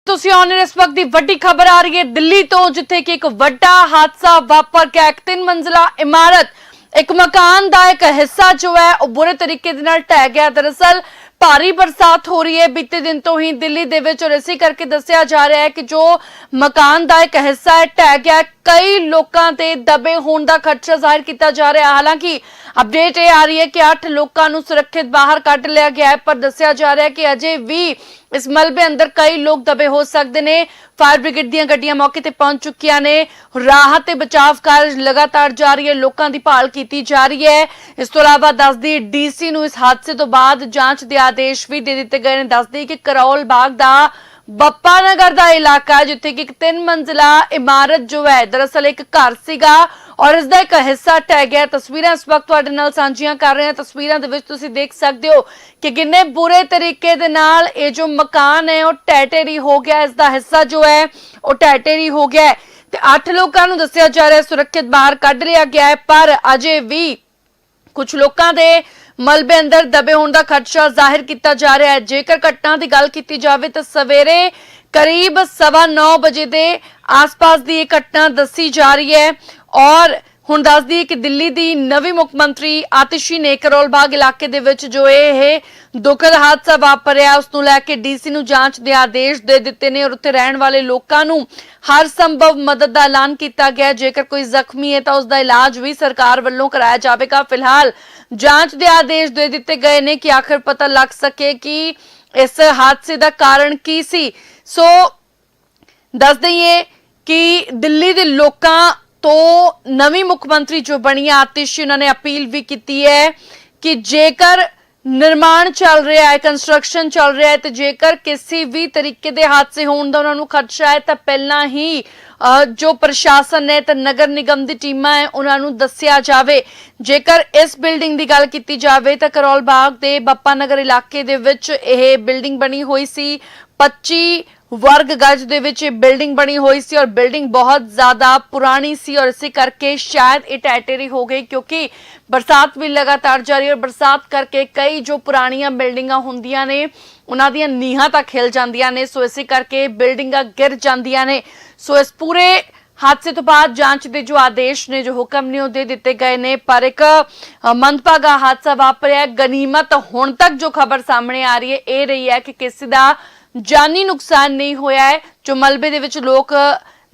S1: ਤੁਸੀਂ ਆਨ ਇਸ ਵਕਤ ਦੀ ਵੱਡੀ ਖਬਰ ਆ ਰਹੀ ਹੈ ਦਿੱਲੀ ਤੋਂ, ਜਿੱਥੇ ਕਿ ਇੱਕ ਵੱਡਾ ਹਾਦਸਾ ਵਾਪਰ ਗਿਆ ਇੱਕ ਤਿੰਨ ਮੰਜ਼ਲਾ ਇਮਾਰਤ, ਇੱਕ ਮਕਾਨ ਦਾ ਇੱਕ ਹਿੱਸਾ ਜੋ ਹੈ, ਉਹ ਬੁਰੇ ਤਰੀਕੇ ਦੇ ਨਾਲ ਢਹਿ ਗਿਆ। ਦਰਅਸਲ ਭਾਰੀ ਬਰਸਾਤ ਹੋ ਰਹੀ ਹੈ। ਬੀਤੇ ਦਿਨ ਤੋਂ ਹੀ ਦਿੱਲੀ ਦੇ ਵਿੱਚ ਔਰ ਇਸੇ ਕਰਕੇ ਦੱਸਿਆ ਜਾ ਰਿਹਾ ਹੈ ਕਿ ਜੋ ਮਕਾਨ ਦਾ ਇੱਕ ਹਿੱਸਾ ਹੈ ਢਹਿ ਗਿਆ ਕਈ ਲੋਕਾਂ ਤੇ ਦਬੇ ਹੋਣ ਦਾ ਖਰਚਾ ਜ਼ਾਹਿਰ ਕੀਤਾ ਜਾ ਰਿਹਾ ਹਾਲਾਂਕਿ ਅਪਡੇਟ ਇਹ ਆ ਰਹੀ ਹੈ ਕਿ 8 ਲੋਕਾਂ ਨੂੰ ਸੁਰੱਖਿਅਤ ਬਾਹਰ ਕੱਢ ਲਿਆ ਗਿਆ ਹੈ, ਪਰ ਦੱਸਿਆ ਜਾ ਰਿਹਾ ਹੈ ਕਿ ਅਜੇ ਵੀ ਇਸ ਮਲਬੇ ਅੰਦਰ ਕਈ ਲੋਕ ਦਬੇ ਹੋ ਸਕਦੇ ਨੇ। ਫਾਇਰ ਬ੍ਰਿਗੇਡ ਦੀਆਂ ਗੱਡੀਆਂ ਮੌਕੇ ਤੇ ਪਹੁੰਚ ਚੁੱਕੀਆਂ ਨੇ। ਰਾਹਤ ਤੇ ਬਚਾਵ ਕਾਰਜ ਲਗਾਤਾਰ ਜਾਰੀ ਹੈ। ਲੋਕਾਂ ਦੀ ਭਾਲ ਕੀਤੀ ਜਾ ਰਹੀ ਹੈ। ਇਸ ਤੋਂ ਇਲਾਵਾ ਦੱਸਦੀ ਡੀਸੀ ਨੂੰ ਇਸ ਹਾਦਸੇ ਤੋਂ ਬਾਅਦ ਜਾਂਚ ਦੇ ਆਦੇਸ਼ ਵੀ ਦੇ ਦਿੱਤੇ ਗਏ ਨੇ। ਦੱਸਦੀ ਕਿ ਕਰੌਲ ਬਾਗ ਦਾ ਬੱਪਾ ਨਗਰ ਦਾ ਇਲਾਕਾ ਜਿੱਥੇ ਕਿ ਇੱਕ ਤਿੰਨ ਮੰਜ਼ਿਲਾ ਇਮਾਰਤ ਜੋ ਹੈ, ਦਰਅਸਲ ਇੱਕ ਘਰ ਸੀਗਾ ਔਰ ਇਸ ਦਾ ਇੱਕ ਹਿੱਸਾ ਟਹਿ ਗਿਆ। ਤਸਵੀਰਾਂ ਇਸ ਵਕਤ ਤੁਹਾਡੇ ਨਾਲ ਸਾਂਝੀਆਂ ਕਰ ਰਹੇ ਹਾਂ। ਤਸਵੀਰਾਂ ਦੇ ਵਿੱਚ ਤੁਸੀਂ ਦੇਖ ਸਕਦੇ ਹੋ ਕਿ ਕਿੰਨੇ ਬੁਰੇ ਤਰੀਕੇ ਦੇ ਨਾਲ ਇਹ ਜੋ ਮਕਾਨ ਹੈ, ਉਹ ਟੈਟੇਰੀ ਹੋ ਗਿਆ। ਇਸ ਦਾ ਹਿੱਸਾ ਜੋ ਹੈ, ਉਹ ਟੈਟੇਰੀ ਹੋ ਗਿਆ ਤੇ 8 ਲੋਕਾਂ ਨੂੰ ਦੱਸਿਆ ਜਾ ਰਿਹਾ ਸੁਰੱਖਿਅਤ ਬਾਹਰ ਕੱਢ ਲਿਆ ਗਿਆ ਹੈ, ਪਰ ਅਜੇ ਵੀ ਕੁਝ ਲੋਕਾਂ ਦੇ ਮਲਬੇ ਅੰਦਰ ਦਬੇ ਹੋਣ ਦਾ ਖਦਸ਼ਾ ਜ਼ਾਹਿਰ ਕੀਤਾ ਜਾ ਰਿਹਾ ਹੈ। ਜੇਕਰ ਘਟਨਾ ਦੀ ਗੱਲ ਕੀਤੀ ਜਾਵੇ ਤਾਂ ਸਵੇਰੇ ਕਰੀਬ 9:30 ਵਜੇ ਦੇ ਆਸ-ਪਾਸ ਦੀ ਇਹ ਘਟਨਾ ਦੱਸੀ ਜਾ ਰਹੀ ਹੈ। ਔਰ ਹੁਣ ਦੱਸਦੀ ਹੈ ਕਿ ਦਿੱਲੀ ਦੀ ਨਵੀਂ ਮੁੱਖ ਮੰਤਰੀ ਆਤਿਸ਼ੀ ਨੇ ਕਰੋਲ ਬਾਗ ਇਲਾਕੇ ਦੇ ਵਿੱਚ ਜੋ ਇਹ ਦੁਖਦ ਹਾਦਸਾ ਵਾਪਰਿਆ, ਉਸ ਨੂੰ ਲੈ ਕੇ ਡੀਸੀ ਨੂੰ ਜਾਂਚ ਦੇ ਆਦੇਸ਼ ਦੇ ਦਿੱਤੇ ਨੇ ਔਰ ਉੱਥੇ ਰਹਿਣ ਵਾਲੇ ਲੋਕਾਂ ਨੂੰ ਹਰ ਸੰਭਵ ਮਦਦ ਦਾ ਐਲਾਨ ਕੀਤਾ ਗਿਆ। ਜੇਕਰ ਕੋਈ ਜ਼ਖਮੀ ਹੈ ਤਾਂ ਉਸ ਦਾ ਇਲਾਜ ਵੀ ਸਰਕਾਰ ਵੱਲੋਂ ਕਰਾਇਆ ਜਾਵੇਗਾ। ਫਿਲਹਾਲ ਜਾਂਚ ਦੇ ਆਦੇਸ਼ ਦੇ ਦਿੱਤੇ ਗਏ ਨੇ ਕਿ ਆਖਰ ਪਤਾ ਲੱਗ ਸਕੇ ਕਿ ਇਸ ਹਾਦਸੇ ਦਾ ਕਾਰਨ ਕੀ ਸੀ। ਸੋ ਦੱਸ ਦਈਏ ਕਿ ਦਿੱਲੀ ਦੇ ਲੋਕਾਂ ਤੋਂ ਨਵੀਂ ਮੁੱਖ ਮੰਤਰੀ ਜੋ ਬਣੀ ਹੈ ਆਤਿਸ਼ ਉਹਨਾਂ ਨੇ ਅਪੀਲ ਵੀ ਕੀਤੀ ਹੈ ਕਿ ਜੇਕਰ ਨਿਰਮਾਣ ਚੱਲ ਰਿਹਾ ਹੈ, ਕੰਸਟਰਕਸ਼ਨ ਚੱਲ ਰਿਹਾ ਹੈ, ਤੇ ਜੇਕਰ ਕਿਸੇ ਵੀ ਤਰੀਕੇ ਦੇ ਹਾਦਸੇ ਹੋਣ ਦਾ ਉਹਨਾਂ ਨੂੰ ਖਦਸ਼ਾ ਹੈ, ਤਾਂ ਪਹਿਲਾਂ ਹੀ ਜੋ ਪ੍ਰਸ਼ਾਸਨ ਹੈ ਤੇ ਨਗਰ ਨਿਗਮ ਦੀ ਟੀਮਾਂ ਹੈ, ਉਹਨਾਂ ਨੂੰ ਦੱਸਿਆ ਜਾਵੇ। ਜੇਕਰ ਇਸ ਬਿਲਡਿੰਗ ਦੀ ਗੱਲ ਕੀਤੀ ਜਾਵੇ, ਤਾਂ ਕਰੌਲ ਬਾਗ ਦੇ ਬੱਪਾ ਨਗਰ ਇਲਾਕੇ ਦੇ ਵਿੱਚ ਇਹ ਬਿਲਡਿੰਗ ਬਣੀ ਹੋਈ ਸੀ। 25 ਵਰਗ ਗਜ ਦੇ ਵਿੱਚ ਇਹ ਬਿਲਡਿੰਗ ਬਣੀ ਹੋਈ ਸੀ ਔਰ ਬਿਲਡਿੰਗ ਬਹੁਤ ਜ਼ਿਆਦਾ ਪੁਰਾਣੀ ਸੀ ਔਰ ਇਸੇ ਕਰਕੇ ਸ਼ਾਇਦ ਇਹ ਟੈਟੇਰੀ ਹੋ ਗਈ ਕਿਉਂਕਿ ਬਰਸਾਤ ਵੀ ਲਗਾਤਾਰ ਜਾਰੀ ਔਰ ਬਰਸਾਤ ਕਰਕੇ ਕਈ ਜੋ ਪੁਰਾਣੀਆਂ ਬਿਲਡਿੰਗਾਂ ਹੁੰਦੀਆਂ ਨੇ, ਉਹਨਾਂ ਦੀਆਂ ਨੀਹਾਂ ਤਾਂ ਖਿਲ ਜਾਂਦੀਆਂ ਨੇ, ਸੋ ਇਸੇ ਕਰਕੇ ਬਿਲਡਿੰਗਾਂ ਗਿਰ ਜਾਂਦੀਆਂ ਨੇ। ਸੋ ਇਸ ਪੂਰੇ ਹਾਦਸੇ ਤੋਂ ਬਾਅਦ ਜਾਂਚ ਦੇ ਜੋ ਆਦੇਸ਼ ਨੇ, ਜੋ ਹੁਕਮ ਨੇ, ਉਹ ਦੇ ਦਿੱਤੇ ਗਏ ਨੇ। ਪਰ ਇੱਕ ਮੰਦਭਾਗਾ ਹਾਦਸਾ ਵਾਪਰਿਆ। ਗਨੀਮਤ ਹੁਣ ਤੱਕ ਜੋ ਖਬਰ ਸਾਹਮਣੇ ਆ ਰਹੀ ਹੈ, ਇਹ ਰਹੀ ਹੈ ਕਿ ਕਿਸੇ ਦਾ ਜਾਨੀ ਨੁਕਸਾਨ ਨਹੀਂ ਹੋਇਆ ਹੈ। ਜੋ ਮਲਬੇ ਦੇ ਵਿੱਚ ਲੋਕ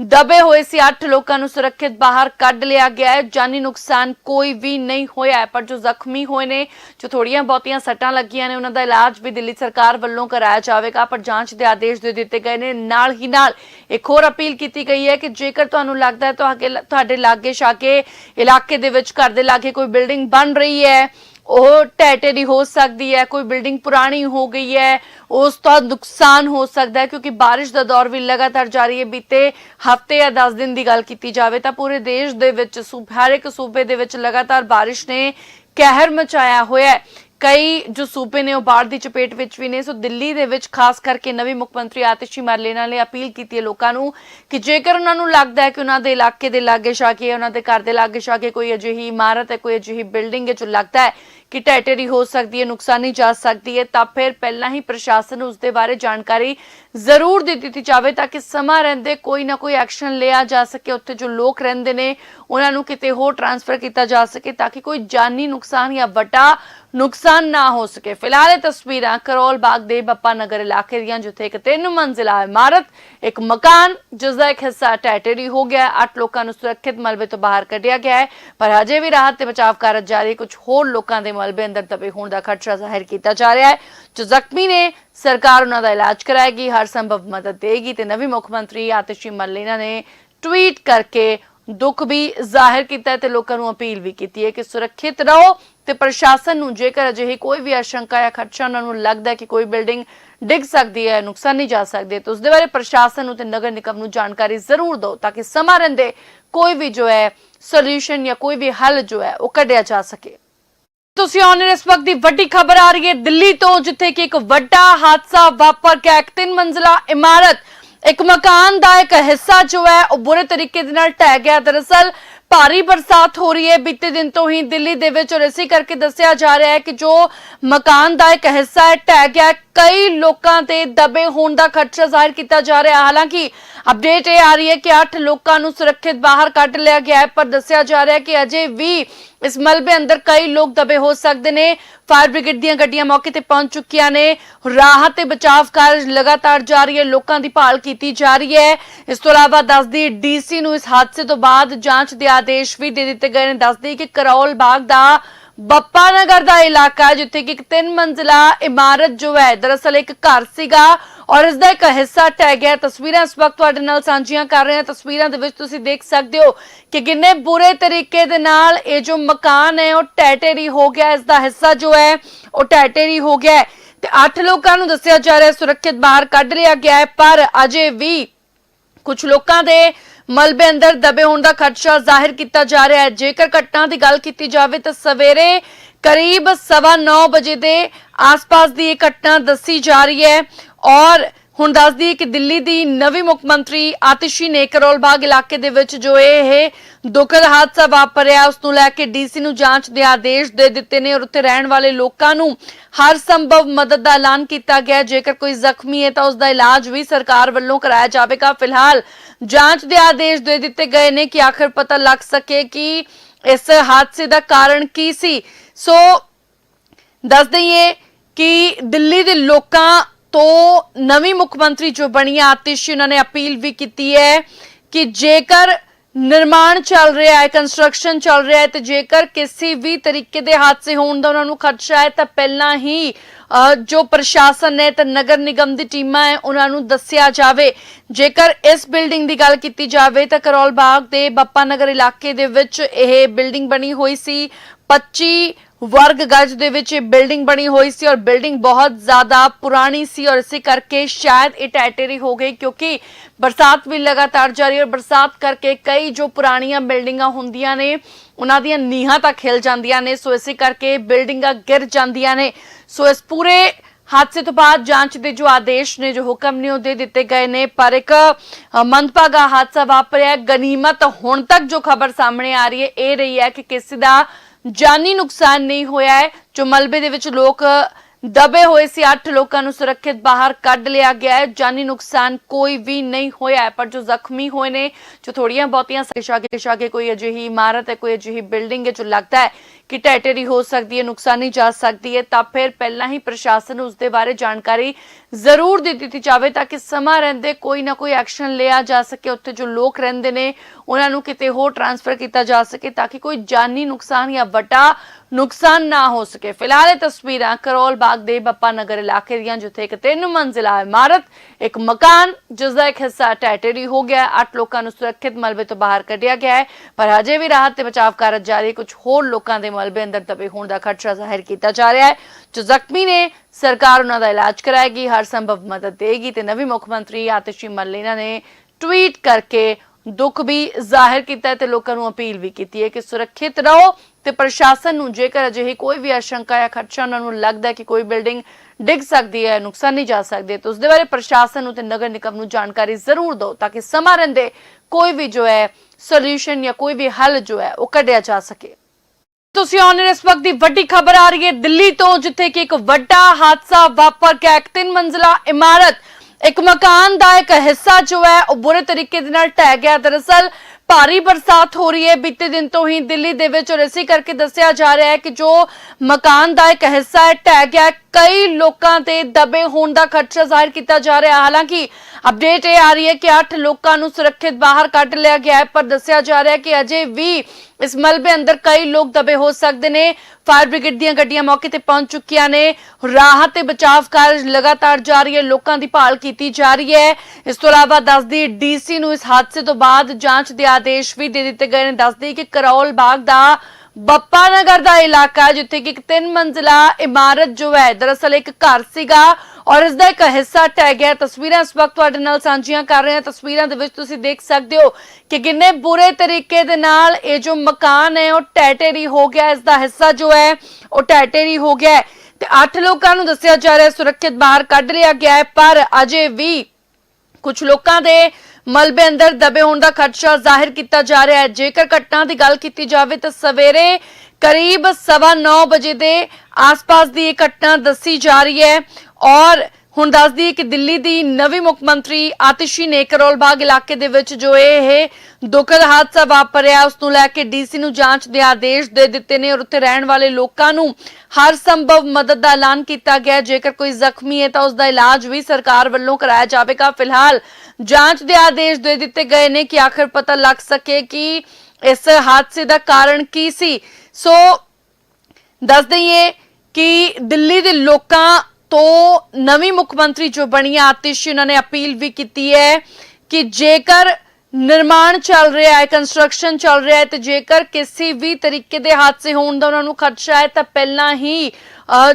S1: ਦਬੇ ਹੋਏ ਸੀ 8 ਲੋਕਾਂ ਨੂੰ ਸੁਰੱਖਿਅਤ ਬਾਹਰ ਕੱਢ ਲਿਆ ਗਿਆ ਹੈ। ਜਾਨੀ ਨੁਕਸਾਨ ਕੋਈ ਵੀ ਨਹੀਂ ਹੋਇਆ ਹੈ, ਪਰ ਜੋ ਜ਼ਖਮੀ ਹੋਏ ਨੇ, ਜੋ ਥੋੜੀਆਂ ਬਹੁਤੀਆਂ ਸੱਟਾਂ ਲੱਗੀਆਂ ਨੇ, ਉਹਨਾਂ ਦਾ ਇਲਾਜ ਵੀ ਦਿੱਲੀ ਸਰਕਾਰ ਵੱਲੋਂ ਕਰਾਇਆ ਜਾਵੇਗਾ। ਪਰ ਜਾਂਚ ਦੇ ਆਦੇਸ਼ ਦੇ ਦਿੱਤੇ ਗਏ ਨੇ। ਨਾਲ ਹੀ ਨਾਲ ਇੱਕ ਹੋਰ ਅਪੀਲ ਕੀਤੀ ਗਈ ਹੈ ਕਿ ਜੇਕਰ ਤੁਹਾਨੂੰ ਲੱਗਦਾ ਹੈ, ਤੁਹਾਡੇ ਤੁਹਾਡੇ ਲਾਗੇ ਛਾਗੇ ਇਲਾਕੇ ਦੇ ਵਿੱਚ ਘਰ ਦੇ ਲਾਗੇ ਕੋਈ ਬਿਲਡਿੰਗ ਬਣ ਰਹੀ ਹੈ ਉਹ ਟੈਟੇਰੀ ਹੋ ਸਕਦੀ ਹੈ, ਕੋਈ ਬਿਲਡਿੰਗ ਪੁਰਾਣੀ ਹੋ ਗਈ ਹੈ, ਉਸ ਤੋਂ ਨੁਕਸਾਨ ਹੋ ਸਕਦਾ ਹੈ, ਕਿਉਂਕਿ ਬਾਰਿਸ਼ ਦਾ ਦੌਰ ਵੀ ਲਗਾਤਾਰ ਜਾਰੀ ਹੈ, ਬੀਤੇ ਹਫ਼ਤੇ ਜਾਂ 10 ਦਿਨ ਦੀ ਗੱਲ ਕੀਤੀ ਜਾਵੇ ਤਾਂ ਪੂਰੇ ਦੇਸ਼ ਦੇ ਵਿੱਚ ਹਰ ਇੱਕ ਸੂਬੇ ਦੇ ਵਿੱਚ ਲਗਾਤਾਰ ਬਾਰਿਸ਼ ਨੇ ਕਹਿਰ ਮਚਾਇਆ ਹੋਇਆ ਹੈ। ਕਈ ਜੋ ਸੂਬੇ ਨੇ ਉਹ ਬਾੜ ਦੀ ਚਪੇਟ ਵਿੱਚ ਵੀ ਨੇ, ਸੋ ਦਿੱਲੀ ਦੇ ਵਿੱਚ ਖਾਸ ਕਰਕੇ ਨਵੇਂ ਮੁੱਖ ਮੰਤਰੀ ਆਤਿਸ਼ੀ ਮਰਲੇਨਾ ਨੇ ਅਪੀਲ ਕੀਤੀ ਹੈ ਲੋਕਾਂ ਨੂੰ ਕਿ ਜੇਕਰ ਉਹਨਾਂ ਨੂੰ ਲੱਗਦਾ ਹੈ ਕਿ ਉਹਨਾਂ ਦੇ ਇਲਾਕੇ ਦੇ ਲਾਗੇ ਛਾਗੇ ਉਹਨਾਂ ਦੇ ਘਰ ਦੇ ਲਾਗੇ ਛਾਗੇ ਕੋਈ ਅਜਿਹੀ ਇਮਾਰਤ ਹੈ, ਕੋਈ ਅਜਿਹੀ ਬਿਲਡਿੰਗ ਹੈ ਜੋ ਲੱਗਦਾ ਹੈ ਕਿ ਟੈਟੇਰੀ ਹੋ ਸਕਦੀ ਹੈ, ਨੁਕਸਾਨੀ ਜਾ ਸਕਦੀ ਹੈ, ਤਾਂ ਫਿਰ ਪਹਿਲਾਂ ਹੀ ਪ੍ਰਸ਼ਾਸਨ ਨੂੰ ਉਸ ਦੇ ਬਾਰੇ ਜਾਣਕਾਰੀ ਜ਼ਰੂਰ ਦੇ ਦਿੱਤੀ ਜਾਵੇ ਤਾਂ ਕਿ ਸਮਾਂ ਰਹਿੰਦੇ, ਕੋਈ ਨਾ ਕੋਈ ਐਕਸ਼ਨ ਲਿਆ ਜਾ ਸਕੇ ਉੱਥੇ ਜੋ ਲੋਕ ਰਹਿੰਦੇ ਨੇ, ਉਹਨਾਂ ਨੂੰ ਕਿਤੇ ਹੋਰ ਟ੍ਰਾਂਸਫਰ ਕੀਤਾ ਜਾ ਸਕੇ ਤਾਂ ਕਿ ਕੋਈ ਜਾਨੀ ਨੁਕਸਾਨ ਜਾਂ ਵੱਡਾ ਨੁਕਸਾਨ ਨਾ ਹੋ ਸਕੇ ਫਿਲਹਾਲ ਇਹ ਤਸਵੀਰਾਂ ਕਰੋਲ ਬਾਗ ਦੇ ਬੱਪਾ ਨਗਰ ਇਲਾਕੇ ਦੀਆਂ, ਜਿੱਥੇ ਇੱਕ ਤਿੰਨ ਮੰਜ਼ਿਲਾ ਇਮਾਰਤ, ਇੱਕ ਮਕਾਨ, ਜਿਸ ਦਾ ਇੱਕ ਹਿੱਸਾ ਟੈਟੇਰੀ ਹੋ ਗਿਆ ਹੈ। ਅੱਠ ਲੋਕਾਂ ਨੂੰ ਸੁਰੱਖਿਅਤ ਮਲਬੇ ਤੋਂ ਬਾਹਰ ਕੱਢਿਆ ਗਿਆ ਹੈ ਪਰ ਅਜੇ ਵੀ ਰਾਹਤ ਤੇ ਬਚਾਵ ਕਾਰਜ ਜਾਰੀ, ਕੁਝ ਹੋਰ ਲੋਕਾਂ ਦੇ ਮਲਬੇ ਅੰਦਰ ਦਬੇ ਹੋਣ ਦਾ ਖਦਸ਼ਾ ਜ਼ਾਹਿਰ ਕੀਤਾ ਜਾ ਰਿਹਾ ਹੈ, ਜੋ ਜ਼ਖਮੀ ਨੇ, ਸਰਕਾਰ ਉਹਨਾਂ ਦਾ ਇਲਾਜ ਕਰਾਏਗੀ, ਹਰ ਸੰਭਵ ਮਦਦ ਦੇਗੀ ਤੇ ਨਵੀਂ ਮੁੱਖ ਮੰਤਰੀ ਆਤਿਸ਼ੀ ਮਰਲੇਨਾ ਨੇ ਟਵੀਟ ਕਰਕੇ ਦੁੱਖ ਵੀ ਜ਼ਾਹਿਰ ਕੀਤਾ ਤੇ ਲੋਕਾਂ ਨੂੰ ਅਪੀਲ ਵੀ ਕੀਤੀ ਹੈ ਕਿ ਸੁਰੱਖਿਅਤ ਰਹੋ ਤੇ ਪ੍ਰਸ਼ਾਸਨ ਨੂੰ ਜੇਕਰ ਅਜਿਹੀ ਕੋਈ ਵੀ ਆਸ਼ੰਕਾ ਜਾਂ ਖਦਸ਼ਾ ਉਹਨਾਂ ਨੂੰ ਲੱਗਦਾ ਹੈ ਕਿ ਕੋਈ ਬਿਲਡਿੰਗ ਡਿੱਗ ਸਕਦੀ ਹੈ ਨੁਕਸਾਨ ਨਹੀਂ ਜਾ ਸਕਦੀ ਹੈ ਤਾਂ ਉਸ ਦੇ ਬਾਰੇ ਪ੍ਰਸ਼ਾਸਨ ਨੂੰ ਤੇ ਨਗਰ ਨਿਗਮ ਨੂੰ ਜਾਣਕਾਰੀ ਜ਼ਰੂਰ ਦਿਓ ਤਾਂ ਕਿ ਸਮਾਂ ਰਹਿੰਦੇ ਕੋਈ ਵੀ ਜੋ ਹੈ ਸੋਲੂਸ਼ਨ ਜਾਂ ਕੋਈ ਵੀ ਹੱਲ ਜੋ ਹੈ, ਉਹ ਕੱਢਿਆ ਜਾ ਸਕੇ। ਤੁਸੀਂ ਆਨਰ ਇਸ ਵਕਤ ਦੀ ਵੱਡੀ ਖਬਰ ਆ ਰਹੀ ਹੈ ਦਿੱਲੀ ਤੋਂ, ਜਿੱਥੇ ਕਿ ਇੱਕ ਵੱਡਾ ਹਾਦਸਾ ਵਾਪਰ ਗਿਆ ਇੱਕ ਤਿੰਨ ਮੰਜ਼ਲਾ ਇਮਾਰਤ, ਇੱਕ ਮਕਾਨ ਦਾ ਇੱਕ ਹਿੱਸਾ ਜੋ ਹੈ, ਉਹ ਬੁਰੇ ਤਰੀਕੇ ਦੇ ਨਾਲ ਢਹਿ ਗਿਆ। ਦਰਅਸਲ ਭਾਰੀ ਬਰਸਾਤ ਹੋ ਰਹੀ ਹੈ। ਬੀਤੇ ਦਿਨ ਤੋਂ ਹੀ ਦਿੱਲੀ ਦੇ ਵਿੱਚ ਔਰ ਇਸੇ ਕਰਕੇ ਦੱਸਿਆ ਜਾ ਰਿਹਾ ਹੈ ਕਿ ਜੋ ਮਕਾਨ ਦਾ ਇੱਕ ਹਿੱਸਾ ਹੈ, ਢਹਿ ਗਿਆ ਕਈ ਲੋਕਾਂ ਤੇ ਦਬੇ ਹੋਣ ਦਾ ਖਰਚਾ ਜ਼ਾਹਿਰ ਕੀਤਾ ਜਾ ਰਿਹਾ ਹਾਲਾਂਕਿ ਅਪਡੇਟ ਇਹ ਆ ਰਹੀ ਹੈ ਕਿ 8 ਲੋਕਾਂ ਨੂੰ ਸੁਰੱਖਿਅਤ ਬਾਹਰ ਕੱਢ ਲਿਆ ਗਿਆ ਹੈ, ਪਰ ਦੱਸਿਆ ਜਾ ਰਿਹਾ ਹੈ ਕਿ ਅਜੇ ਵੀ ਇਸ ਮਲਬੇ ਅੰਦਰ ਕਈ ਲੋਕ ਦਬੇ ਹੋ ਸਕਦੇ ਨੇ। ਫਾਇਰ ਬ੍ਰਿਗੇਡ ਦੀਆਂ ਗੱਡੀਆਂ ਮੌਕੇ ਤੇ ਪਹੁੰਚ ਚੁੱਕੀਆਂ ਨੇ। ਰਾਹਤ ਤੇ ਬਚਾਵ ਕਾਰਜ ਲਗਾਤਾਰ ਜਾਰੀ ਹੈ। ਲੋਕਾਂ ਦੀ ਭਾਲ ਕੀਤੀ ਜਾ ਰਹੀ ਹੈ। ਇਸ ਤੋਂ ਇਲਾਵਾ ਦੱਸਦੀ ਡੀਸੀ ਨੂੰ ਇਸ ਹਾਦਸੇ ਤੋਂ ਬਾਅਦ ਜਾਂਚ ਦੇ ਆਦੇਸ਼ ਵੀ ਦੇ ਦਿੱਤੇ ਗਏ ਨੇ। ਦੱਸਦੀ ਕਿ ਕਰੌਲ ਬਾਗ ਦਾ ਬੱਪਾ ਨਗਰ ਦਾ ਇਲਾਕਾ ਜਿੱਥੇ ਕਿ ਇੱਕ ਤਿੰਨ ਮੰਜ਼ਿਲਾ ਇਮਾਰਤ ਜੋ ਹੈ, ਦਰਅਸਲ ਇੱਕ ਘਰ ਸੀਗਾ ਔਰ ਇਸ ਦਾ ਇੱਕ ਹਿੱਸਾ ਟਹਿ ਗਿਆ। ਤਸਵੀਰਾਂ ਇਸ ਵਕਤ ਤੁਹਾਡੇ ਨਾਲ ਸਾਂਝੀਆਂ ਕਰ ਰਹੇ ਹਾਂ। ਤਸਵੀਰਾਂ ਦੇ ਵਿੱਚ ਤੁਸੀਂ ਦੇਖ ਸਕਦੇ ਹੋ ਕਿ ਕਿੰਨੇ ਬੁਰੇ ਤਰੀਕੇ ਦੇ ਨਾਲ ਇਹ ਜੋ ਮਕਾਨ ਹੈ, ਉਹ ਟੈਟੇਰੀ ਹੋ ਗਿਆ। ਹੈ। ਇਸ ਦਾ ਹਿੱਸਾ ਜੋ ਹੈ, ਉਹ ਟੈਟੇਰੀ ਹੋ ਗਿਆ ਤੇ 8 ਲੋਕਾਂ ਨੂੰ ਦੱਸਿਆ ਜਾ ਰਿਹਾ ਸੁਰੱਖਿਅਤ ਬਾਹਰ ਕੱਢ ਲਿਆ ਗਿਆ ਹੈ, ਪਰ ਅਜੇ ਵੀ ਕੁਝ ਲੋਕਾਂ ਦੇ ਮਲਬੇ ਅੰਦਰ ਦਬੇ ਹੋਣ ਦਾ ਖਦਸ਼ਾ ਜ਼ਾਹਿਰ ਕੀਤਾ ਜਾ ਰਿਹਾ ਹੈ। ਜੇਕਰ ਘਟਨਾ ਦੀ ਗੱਲ ਕੀਤੀ ਜਾਵੇ ਤਾਂ ਸਵੇਰੇ ਕਰੀਬ 9:30 ਵਜੇ ਦੇ ਆਸ-ਪਾਸ ਦੀ ਇਹ ਘਟਨਾ ਦੱਸੀ ਜਾ ਰਹੀ ਹੈ ਔਰ ਹੁਣ ਦੱਸਦੀ ਕਿ ਦਿੱਲੀ ਦੀ ਨਵੀਂ ਮੁੱਖ ਮੰਤਰੀ ਆਤਿਸ਼ੀ ਨੇ ਕਰੋਲ ਬਾਗ ਇਲਾਕੇ ਦੇ ਵਿੱਚ ਜੋ ਇਹ ਦੁਖਦ ਹਾਦਸਾ ਵਾਪਰਿਆ, ਉਸ ਨੂੰ ਲੈ ਕੇ ਡੀਸੀ ਨੂੰ ਜਾਂਚ ਦੇ ਆਦੇਸ਼ ਦੇ ਦਿੱਤੇ ਨੇ ਔਰ ਉੱਥੇ ਰਹਿਣ ਵਾਲੇ ਲੋਕਾਂ ਨੂੰ ਹਰ ਸੰਭਵ ਮਦਦ ਦਾ ਐਲਾਨ ਕੀਤਾ ਗਿਆ। ਜੇਕਰ ਕੋਈ ਜ਼ਖਮੀ ਹੈ ਤਾਂ ਉਸ ਦਾ ਇਲਾਜ ਵੀ ਸਰਕਾਰ ਵੱਲੋਂ ਕਰਾਇਆ ਜਾਵੇਗਾ। ਫਿਲਹਾਲ ਜਾਂਚ ਦੇ ਆਦੇਸ਼ ਦੇ ਦਿੱਤੇ ਗਏ ਨੇ ਕਿ ਆਖਰ ਪਤਾ ਲੱਗ ਸਕੇ ਕਿ ਇਸ ਹਾਦਸੇ ਦਾ ਕਾਰਨ ਕੀ ਸੀ। ਸੋ ਦੱਸ ਦਈਏ ਕਿ ਦਿੱਲੀ ਦੇ ਲੋਕਾਂ ਤੋਂ ਨਵੀਂ ਮੁੱਖ ਮੰਤਰੀ ਜੋ ਬਣੀ ਹੈ ਆਤਿਸ਼ ਉਹਨਾਂ ਨੇ ਅਪੀਲ ਵੀ ਕੀਤੀ ਹੈ ਕਿ ਜੇਕਰ ਨਿਰਮਾਣ ਚੱਲ ਰਿਹਾ ਹੈ ਕੰਸਟਰਕਸ਼ਨ ਚੱਲ ਰਿਹਾ ਹੈ ਤੇ ਜੇਕਰ ਕਿਸੇ ਵੀ ਤਰੀਕੇ ਦੇ ਹਾਦਸੇ ਹੋਣ ਦਾ ਉਹਨਾਂ ਨੂੰ ਖਦਸ਼ਾ ਹੈ, ਤਾਂ ਪਹਿਲਾਂ ਹੀ ਜੋ ਪ੍ਰਸ਼ਾਸਨ ਹੈ ਤੇ ਨਗਰ ਨਿਗਮ ਦੀ ਟੀਮਾਂ ਹੈ, ਉਹਨਾਂ ਨੂੰ ਦੱਸਿਆ ਜਾਵੇ। ਜੇਕਰ ਇਸ ਬਿਲਡਿੰਗ ਦੀ ਗੱਲ ਕੀਤੀ ਜਾਵੇ, ਤਾਂ ਕਰੌਲ ਬਾਗ ਦੇ ਬੱਪਾ ਨਗਰ ਇਲਾਕੇ ਦੇ ਵਿੱਚ ਇਹ ਬਿਲਡਿੰਗ ਬਣੀ ਹੋਈ ਸੀ। 25 ਵਰਗ ਗਜ ਦੇ ਵਿੱਚ ਇਹ ਬਿਲਡਿੰਗ ਬਣੀ ਹੋਈ ਸੀ ਔਰ ਬਿਲਡਿੰਗ ਬਹੁਤ ਜ਼ਿਆਦਾ ਪੁਰਾਣੀ ਸੀ ਔਰ ਇਸੇ ਕਰਕੇ ਸ਼ਾਇਦ ਇਹ ਟੈਟੇਰੀ ਹੋ ਗਈ ਕਿਉਂਕਿ ਬਰਸਾਤ ਵੀ ਲਗਾਤਾਰ ਜਾਰੀ ਔਰ ਬਰਸਾਤ ਕਰਕੇ ਕਈ ਜੋ ਪੁਰਾਣੀਆਂ ਬਿਲਡਿੰਗਾਂ ਹੁੰਦੀਆਂ ਨੇ, ਉਹਨਾਂ ਦੀਆਂ ਨੀਹਾਂ ਤਾਂ ਖਿਲ ਜਾਂਦੀਆਂ ਨੇ, ਸੋ ਇਸੇ ਕਰਕੇ ਬਿਲਡਿੰਗਾਂ ਗਿਰ ਜਾਂਦੀਆਂ ਨੇ। ਸੋ ਇਸ ਪੂਰੇ ਹਾਦਸੇ ਤੋਂ ਬਾਅਦ ਜਾਂਚ ਦੇ ਜੋ ਆਦੇਸ਼ ਨੇ, ਜੋ ਹੁਕਮ ਨੇ, ਉਹ ਦੇ ਦਿੱਤੇ ਗਏ ਨੇ। ਪਰ ਇੱਕ ਮੰਦਭਾਗਾ ਹਾਦਸਾ ਵਾਪਰਿਆ। ਗਨੀਮਤ ਹੁਣ ਤੱਕ ਜੋ ਖਬਰ ਸਾਹਮਣੇ ਆ ਰਹੀ ਹੈ, ਇਹ ਰਹੀ ਹੈ ਕਿ ਕਿਸੇ ਦਾ ਜਾਨੀ ਨੁਕਸਾਨ ਨਹੀਂ ਹੋਇਆ ਹੈ। ਜੋ ਮਲਬੇ ਦੇ ਵਿੱਚ ਲੋਕ ਦਬੇ ਹੋਏ ਸੀ। 8 ਲੋਕਾਂ ਨੂੰ ਸੁਰੱਖਿਅਤ ਬਾਹਰ ਕੱਢ ਲਿਆ ਗਿਆ ਹੈ। ਜਾਨੀ ਨੁਕਸਾਨ ਕੋਈ ਵੀ ਨਹੀਂ ਹੋਇਆ ਪਰ ਜੋ ਜ਼ਖਮੀ ਹੋਏ ਨੇ, ਜੋ ਥੋੜੀਆਂ ਬਹੁਤੀਆਂ ਸ਼ਾਗੇ ਸ਼ਾਗੇ ਕੋਈ ਅਜਿਹੀ ਇਮਾਰਤ ਹੈ, ਕੋਈ ਅਜਿਹੀ ਬਿਲਡਿੰਗ ਹੈ, ਜੋ ਲੱਗਦਾ ਹੈ ਕਿ ਟੈਟੇਰੀ ਹੋ ਸਕਦੀ ਹੈ, ਨੁਕਸਾਨੀ ਜਾ ਸਕਦੀ ਹੈ, ਤਾਂ ਫਿਰ ਪਹਿਲਾਂ ਹੀ ਪ੍ਰਸ਼ਾਸਨ ਨੂੰ ਉਸ ਦੇ ਬਾਰੇ ਜਾਣਕਾਰੀ ਜ਼ਰੂਰ ਦੇ ਦਿੱਤੀ ਜਾਵੇ ਤਾਂ ਕਿ ਸਮਾਂ ਰਹਿੰਦੇ ਕੋਈ ਨਾ ਕੋਈ ਐਕਸ਼ਨ ਲਿਆ ਜਾ ਸਕੇ। ਉੱਥੇ ਜੋ ਲੋਕ ਰਹਿੰਦੇ ਨੇ, ਉਹਨਾਂ ਨੂੰ ਕਿਤੇ ਹੋਰ ਟ੍ਰਾਂਸਫਰ ਕੀਤਾ ਜਾ ਸਕੇ ਤਾਂ ਕਿ ਕੋਈ ਜਾਨੀ ਨੁਕਸਾਨ ਜਾਂ ਵੱਡਾ ਨੁਕਸਾਨ ਨਾ ਹੋ ਸਕੇ। ਫਿਲਹਾਲ ਇਹ ਤਸਵੀਰਾਂ ਕਰੋਲ ਬਾਗ ਦੇ ਬੱਪਾ ਨਗਰ ਇਲਾਕੇ ਦੀਆਂ, ਜਿੱਥੇ ਇੱਕ ਤਿੰਨ ਮੰਜ਼ਿਲਾ ਇਮਾਰਤ, ਇੱਕ ਮਕਾਨ, ਜਿਸ ਦਾ ਇੱਕ ਹਿੱਸਾ ਟੈਟੇਰੀ ਹੋ ਗਿਆ ਅੱਠ ਲੋਕਾਂ ਨੂੰ ਸੁਰੱਖਿਅਤ ਮਲਬੇ ਤੋਂ ਬਾਹਰ ਕੱਢਿਆ ਗਿਆ ਹੈ, ਪਰ ਅਜੇ ਵੀ ਰਾਹਤ ਤੇ ਬਚਾਵ ਕਾਰਜ ਜਾਰੀ। ਕੁਝ ਹੋਰ ਲੋਕਾਂ ਦੇ ਮਲਬੇ ਅੰਦਰ ਦਬੇ ਹੋਣ ਦਾ ਖਦਸ਼ਾ ਜ਼ਾਹਿਰ ਕੀਤਾ ਜਾ ਰਿਹਾ ਹੈ। ਜੋ ਜ਼ਖਮੀ ਨੇ, ਸਰਕਾਰ ਉਹਨਾਂ ਦਾ ਇਲਾਜ ਕਰਾਏਗੀ, ਹਰ ਸੰਭਵ ਮਦਦ ਦੇਗੀ ਤੇ ਨਵੀਂ ਮੁੱਖ ਮੰਤਰੀ ਆਤਿਸ਼ੀ ਮੱਲੀਨਾ ਨੇ ਟਵੀਟ ਕਰਕੇ ਦੁੱਖ ਵੀ ਜ਼ਾਹਿਰ ਕੀਤਾ ਹੈ ਤੇ ਲੋਕਾਂ ਨੂੰ ਅਪੀਲ ਵੀ ਕੀਤੀ ਹੈ ਕਿ ਸੁਰੱਖਿਅਤ ਰਹੋ ਤੇ ਪ੍ਰਸ਼ਾਸਨ ਨੂੰ ਜੇਕਰ ਅਜਿਹੀ ਕੋਈ ਵੀ ਆਸ਼ੰਕਾ ਜਾਂ ਖਰਚਾ ਉਹਨਾਂ ਨੂੰ ਲੱਗਦਾ ਕਿ ਕੋਈ ਬਿਲਡਿੰਗ ਡਿੱਗ ਸਕਦੀ ਹੈ ਨੁਕਸਾਨ ਨਹੀਂ ਜਾ ਸਕਦੀ ਤਾਂ ਉਸ ਦੇ ਬਾਰੇ ਪ੍ਰਸ਼ਾਸਨ ਨੂੰ ਤੇ ਨਗਰ ਨਿਗਮ ਨੂੰ ਜਾਣਕਾਰੀ ਜ਼ਰੂਰ ਦਿਓ ਤਾਂ ਕਿ ਸਮਾਂ ਰਹਿੰਦੇ ਕੋਈ ਵੀ ਜੋ ਹੈ ਸੋਲੂਸ਼ਨ ਜਾਂ ਕੋਈ ਵੀ ਹੱਲ ਜੋ ਹੈ, ਉਹ ਕੱਢਿਆ ਜਾ ਸਕੇ। ਤੁਸੀਂ ਆਨਰ ਇਸ ਵਕਤ ਦੀ ਵੱਡੀ ਖਬਰ ਆ ਰਹੀ ਹੈ ਦਿੱਲੀ ਤੋਂ, ਜਿੱਥੇ ਕਿ ਇੱਕ ਵੱਡਾ ਹਾਦਸਾ ਵਾਪਰ ਗਿਆ ਇੱਕ ਤਿੰਨ ਮੰਜ਼ਿਲਾ ਇਮਾਰਤ, ਇੱਕ ਮਕਾਨ ਦਾ ਇੱਕ ਹਿੱਸਾ ਜੋ ਹੈ, ਉਹ ਬੁਰੇ ਤਰੀਕੇ ਦੇ ਨਾਲ ਢਹਿ ਗਿਆ। ਦਰਅਸਲ, ਭਾਰੀ ਬਰਸਾਤ ਹੋ ਰਹੀ ਹੈ। ਬੀਤੇ ਦਿਨ ਤੋਂ ਹੀ ਦਿੱਲੀ ਦੇ ਵਿੱਚ ਔਰ ਇਸੇ ਕਰਕੇ ਦੱਸਿਆ ਜਾ ਰਿਹਾ ਹੈ ਕਿ ਜੋ ਮਕਾਨ ਦਾ ਇੱਕ ਹਿੱਸਾ ਹੈ, ਢਹਿ ਗਿਆ ਕਈ ਲੋਕਾਂ ਤੇ ਦਬੇ ਹੋਣ ਦਾ ਖਰਚਾ ਜ਼ਾਹਿਰ ਕੀਤਾ ਜਾ ਰਿਹਾ ਹਾਲਾਂਕਿ ਅਪਡੇਟ ਇਹ ਆ ਰਹੀ ਹੈ ਕਿ 8 ਲੋਕਾਂ ਨੂੰ ਸੁਰੱਖਿਅਤ ਬਾਹਰ ਕੱਢ ਲਿਆ ਗਿਆ ਹੈ, ਪਰ ਦੱਸਿਆ ਜਾ ਰਿਹਾ ਹੈ ਕਿ ਅਜੇ ਵੀ ਇਸ ਮਲਬੇ ਅੰਦਰ ਕਈ ਲੋਕ ਦਬੇ ਹੋ ਸਕਦੇ ਨੇ। ਫਾਇਰ ਬ੍ਰਿਗੇਡ ਦੀਆਂ ਗੱਡੀਆਂ ਮੌਕੇ ਤੇ ਪਹੁੰਚ ਚੁੱਕੀਆਂ ਨੇ। ਰਾਹਤ ਤੇ ਬਚਾਵ ਕਾਰਜ ਲਗਾਤਾਰ ਜਾਰੀ ਹੈ, ਲੋਕਾਂ ਦੀ ਭਾਲ ਕੀਤੀ ਜਾ ਰਹੀ ਹੈ। ਇਸ ਤੋਂ ਇਲਾਵਾ ਦੱਸਦੀ ਡੀਸੀ ਨੂੰ ਇਸ ਹਾਦਸੇ ਤੋਂ ਬਾਅਦ ਜਾਂਚ ਦੇ ਆਦੇਸ਼ ਵੀ ਦੇ ਦਿੱਤੇ ਗਏ ਨੇ। ਦੱਸਦੀ ਕਿ ਕਰੌਲ ਬਾਗ ਦਾ ਬੱਪਾ ਨਗਰ ਦਾ ਇਲਾਕਾ ਜਿੱਥੇ ਕਿ ਇੱਕ ਤਿੰਨ ਮੰਜ਼ਿਲਾ ਇਮਾਰਤ ਜੋ ਹੈ, ਦਰਅਸਲ ਇੱਕ ਘਰ ਸੀਗਾ ਔਰ ਇਸ ਦਾ ਇੱਕ ਹਿੱਸਾ ਟਹਿ ਗਿਆ। ਤਸਵੀਰਾਂ ਇਸ ਵਕਤ ਤੁਹਾਡੇ ਨਾਲ ਸਾਂਝੀਆਂ ਕਰ ਰਹੇ ਹਾਂ। ਤਸਵੀਰਾਂ ਦੇ ਵਿੱਚ ਤੁਸੀਂ ਦੇਖ ਸਕਦੇ ਹੋ ਕਿ ਕਿੰਨੇ ਬੁਰੇ ਤਰੀਕੇ ਦੇ ਨਾਲ ਇਹ ਜੋ ਮਕਾਨ ਹੈ, ਉਹ ਟੈਟੇਰੀ ਹੋ ਗਿਆ। ਹੈ। ਇਸ ਦਾ ਹਿੱਸਾ ਜੋ ਹੈ, ਉਹ ਟੈਟੇਰੀ ਹੋ ਗਿਆ ਤੇ 8 ਲੋਕਾਂ ਨੂੰ ਦੱਸਿਆ ਜਾ ਰਿਹਾ ਸੁਰੱਖਿਅਤ ਬਾਹਰ ਕੱਢ ਲਿਆ ਗਿਆ ਹੈ, ਪਰ ਅਜੇ ਵੀ ਕੁਝ ਲੋਕਾਂ ਦੇ ਮਲਬੇ ਅੰਦਰ ਦਬੇ ਹੋਣ ਦਾ ਖਰਚਾ ਜ਼ਾਹਿਰ ਕੀਤਾ ਜਾ ਰਿਹਾ ਹੈ। ਜੇਕਰ ਘਟਨਾ ਦੀ ਗੱਲ ਕੀਤੀ ਜਾਵੇ ਤਾਂ ਸਵੇਰੇ ਕਰੀਬ 9:30 ਵਜੇ ਦੇ ਆਸ-ਪਾਸ ਦੀ ਇਹ ਘਟਨਾ ਦੱਸੀ ਜਾ ਰਹੀ ਹੈ ਔਰ ਹੁਣ ਦੱਸਦੀ ਕਿ ਦਿੱਲੀ ਦੀ ਨਵੀਂ ਮੁੱਖ ਮੰਤਰੀ ਆਤਿਸ਼ੀ ਨੇ ਕਰੋਲ ਬਾਗ ਇਲਾਕੇ ਦੇ ਵਿੱਚ ਜੋ ਇਹ ਦੁਖਦ ਹਾਦਸਾ ਵਾਪਰਿਆ, ਉਸ ਨੂੰ ਲੈ ਕੇ ਡੀਸੀ ਨੂੰ ਜਾਂਚ ਦੇ ਆਦੇਸ਼ ਦੇ ਦਿੱਤੇ ਨੇ ਔਰ ਉੱਥੇ ਰਹਿਣ ਵਾਲੇ ਲੋਕਾਂ ਨੂੰ ਹਰ ਸੰਭਵ ਮਦਦ ਦਾ ਐਲਾਨ ਕੀਤਾ ਗਿਆ। ਜੇਕਰ ਕੋਈ ਜ਼ਖਮੀ ਹੈ ਤਾਂ ਉਸ ਦਾ ਇਲਾਜ ਵੀ ਸਰਕਾਰ ਵੱਲੋਂ ਕਰਾਇਆ ਜਾਵੇਗਾ। ਫਿਲਹਾਲ ਜਾਂਚ ਦੇ ਆਦੇਸ਼ ਦੇ ਦਿੱਤੇ ਗਏ ਨੇ ਕਿ ਆਖਰ ਪਤਾ ਲੱਗ ਸਕੇ ਕਿ ਇਸ ਹਾਦਸੇ ਦਾ ਕਾਰਨ ਕੀ ਸੀ। ਸੋ ਦੱਸ ਦਈਏ ਕਿ ਦਿੱਲੀ ਦੇ ਲੋਕਾਂ ਤੋਂ ਨਵੀਂ ਮੁੱਖ ਮੰਤਰੀ ਜੋ ਬਣੀ ਹੈ ਆਤਿਸ਼ ਉਹਨਾਂ ਨੇ ਅਪੀਲ ਵੀ ਕੀਤੀ ਹੈ ਕਿ ਜੇਕਰ ਨਿਰਮਾਣ ਚੱਲ ਰਿਹਾ ਹੈ ਕੰਸਟਰਕਸ਼ਨ ਚੱਲ ਰਿਹਾ ਹੈ ਤੇ ਜੇਕਰ ਕਿਸੇ ਵੀ ਤਰੀਕੇ ਦੇ ਹਾਦਸੇ ਹੋਣ ਦਾ ਉਹਨਾਂ ਨੂੰ ਖਦਸ਼ਾ ਹੈ, ਤਾਂ ਪਹਿਲਾਂ ਹੀ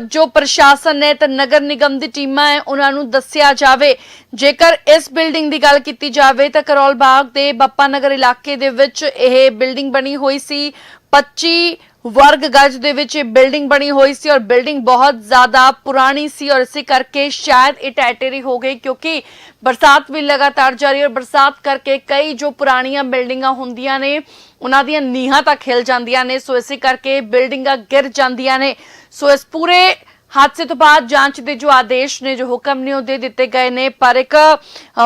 S1: ਜੋ ਪ੍ਰਸ਼ਾਸਨ ਹੈ ਤੇ ਨਗਰ ਨਿਗਮ ਦੀ ਟੀਮਾਂ ਹੈ, ਉਹਨਾਂ ਨੂੰ ਦੱਸਿਆ ਜਾਵੇ। ਜੇਕਰ ਇਸ ਬਿਲਡਿੰਗ ਦੀ ਗੱਲ ਕੀਤੀ ਜਾਵੇ, ਤਾਂ ਕਰੋਲ ਬਾਗ ਦੇ ਬੱਪਾ ਨਗਰ ਇਲਾਕੇ ਦੇ ਵਿੱਚ ਇਹ ਬਿਲਡਿੰਗ ਬਣੀ ਹੋਈ ਸੀ। 25 ਵਰਗ ਗਜ ਦੇ ਵਿੱਚ ਇਹ ਬਿਲਡਿੰਗ ਬਣੀ ਹੋਈ ਸੀ ਔਰ ਬਿਲਡਿੰਗ ਬਹੁਤ ਜ਼ਿਆਦਾ ਪੁਰਾਣੀ ਸੀ ਔਰ ਇਸੇ ਕਰਕੇ ਸ਼ਾਇਦ ਇਹ ਟੈਟੇਰੀ ਹੋ ਗਈ ਕਿਉਂਕਿ ਬਰਸਾਤ ਵੀ ਲਗਾਤਾਰ ਜਾਰੀ ਔਰ ਬਰਸਾਤ ਕਰਕੇ ਕਈ ਜੋ ਪੁਰਾਣੀਆਂ ਬਿਲਡਿੰਗਾਂ ਹੁੰਦੀਆਂ ਨੇ, ਉਹਨਾਂ ਦੀਆਂ ਨੀਹਾਂ ਤਾਂ ਖਿਲ ਜਾਂਦੀਆਂ ਨੇ, ਸੋ ਇਸੇ ਕਰਕੇ ਬਿਲਡਿੰਗਾਂ ਗਿਰ ਜਾਂਦੀਆਂ ਨੇ। ਸੋ ਇਸ ਪੂਰੇ ਹਾਦਸੇ ਤੋਂ ਬਾਅਦ ਜਾਂਚ ਦੇ ਜੋ ਆਦੇਸ਼ ਨੇ, ਜੋ ਹੁਕਮ ਨੇ, ਉਹ ਦੇ ਦਿੱਤੇ ਗਏ ਨੇ। ਪਰ ਇੱਕ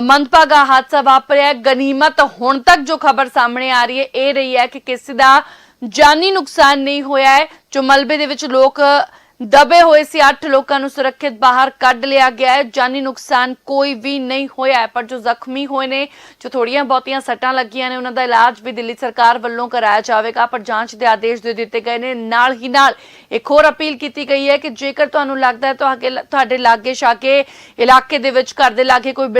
S1: ਮੰਦਭਾਗਾ ਹਾਦਸਾ ਵਾਪਰਿਆ। ਗਨੀਮਤ ਹੁਣ ਤੱਕ ਜੋ ਖਬਰ ਸਾਹਮਣੇ ਆ ਰਹੀ ਹੈ, ਇਹ ਰਹੀ ਹੈ ਕਿ ਕਿਸੇ ਦਾ ਜਾਨੀ ਨੁਕਸਾਨ ਨਹੀਂ ਹੋਇਆ ਹੈ, ਜੋ ਮਲਬੇ ਦੇ ਵਿੱਚ ਲੋਕ ਦਬੇ ਹੋਏ ਸੀ 8 ਲੋਕਾਂ ਨੂੰ ਸੁਰੱਖਿਅਤ ਬਾਹਰ ਕੱਢ ਲਿਆ ਗਿਆ ਹੈ। ਜਾਨੀ ਨੁਕਸਾਨ ਕੋਈ ਵੀ ਨਹੀਂ ਹੋਇਆ ਪਰ ਜੋ ਜ਼ਖਮੀ ਹੋਏ ਨੇ, ਜੋ ਥੋੜੀਆਂ ਬਹੁਤੀਆਂ ਸੱਟਾਂ ਲੱਗੀਆਂ ਨੇ, ਉਹਨਾਂ ਦਾ ਇਲਾਜ ਵੀ ਦਿੱਲੀ ਸਰਕਾਰ ਵੱਲੋਂ ਕਰਾਇਆ ਜਾਵੇਗਾ, ਪਰ ਜਾਂਚ ਦੇ ਆਦੇਸ਼ ਦੇ ਦਿੱਤੇ ਗਏ ਨੇ। ਨਾਲ ਹੀ ਨਾਲ ਇੱਕ ਹੋਰ ਅਪੀਲ ਕੀਤੀ ਗਈ ਹੈ ਕਿ ਜੇਕਰ ਤੁਹਾਨੂੰ ਲੱਗਦਾ ਹੈ, ਤੁਹਾਡੇ ਤੁਹਾਡੇ ਲਾਗੇ ਛਾਗੇ ਇਲਾਕੇ ਦੇ ਵਿੱਚ ਘਰ ਦੇ ਲਾਗੇ ਕੋਈ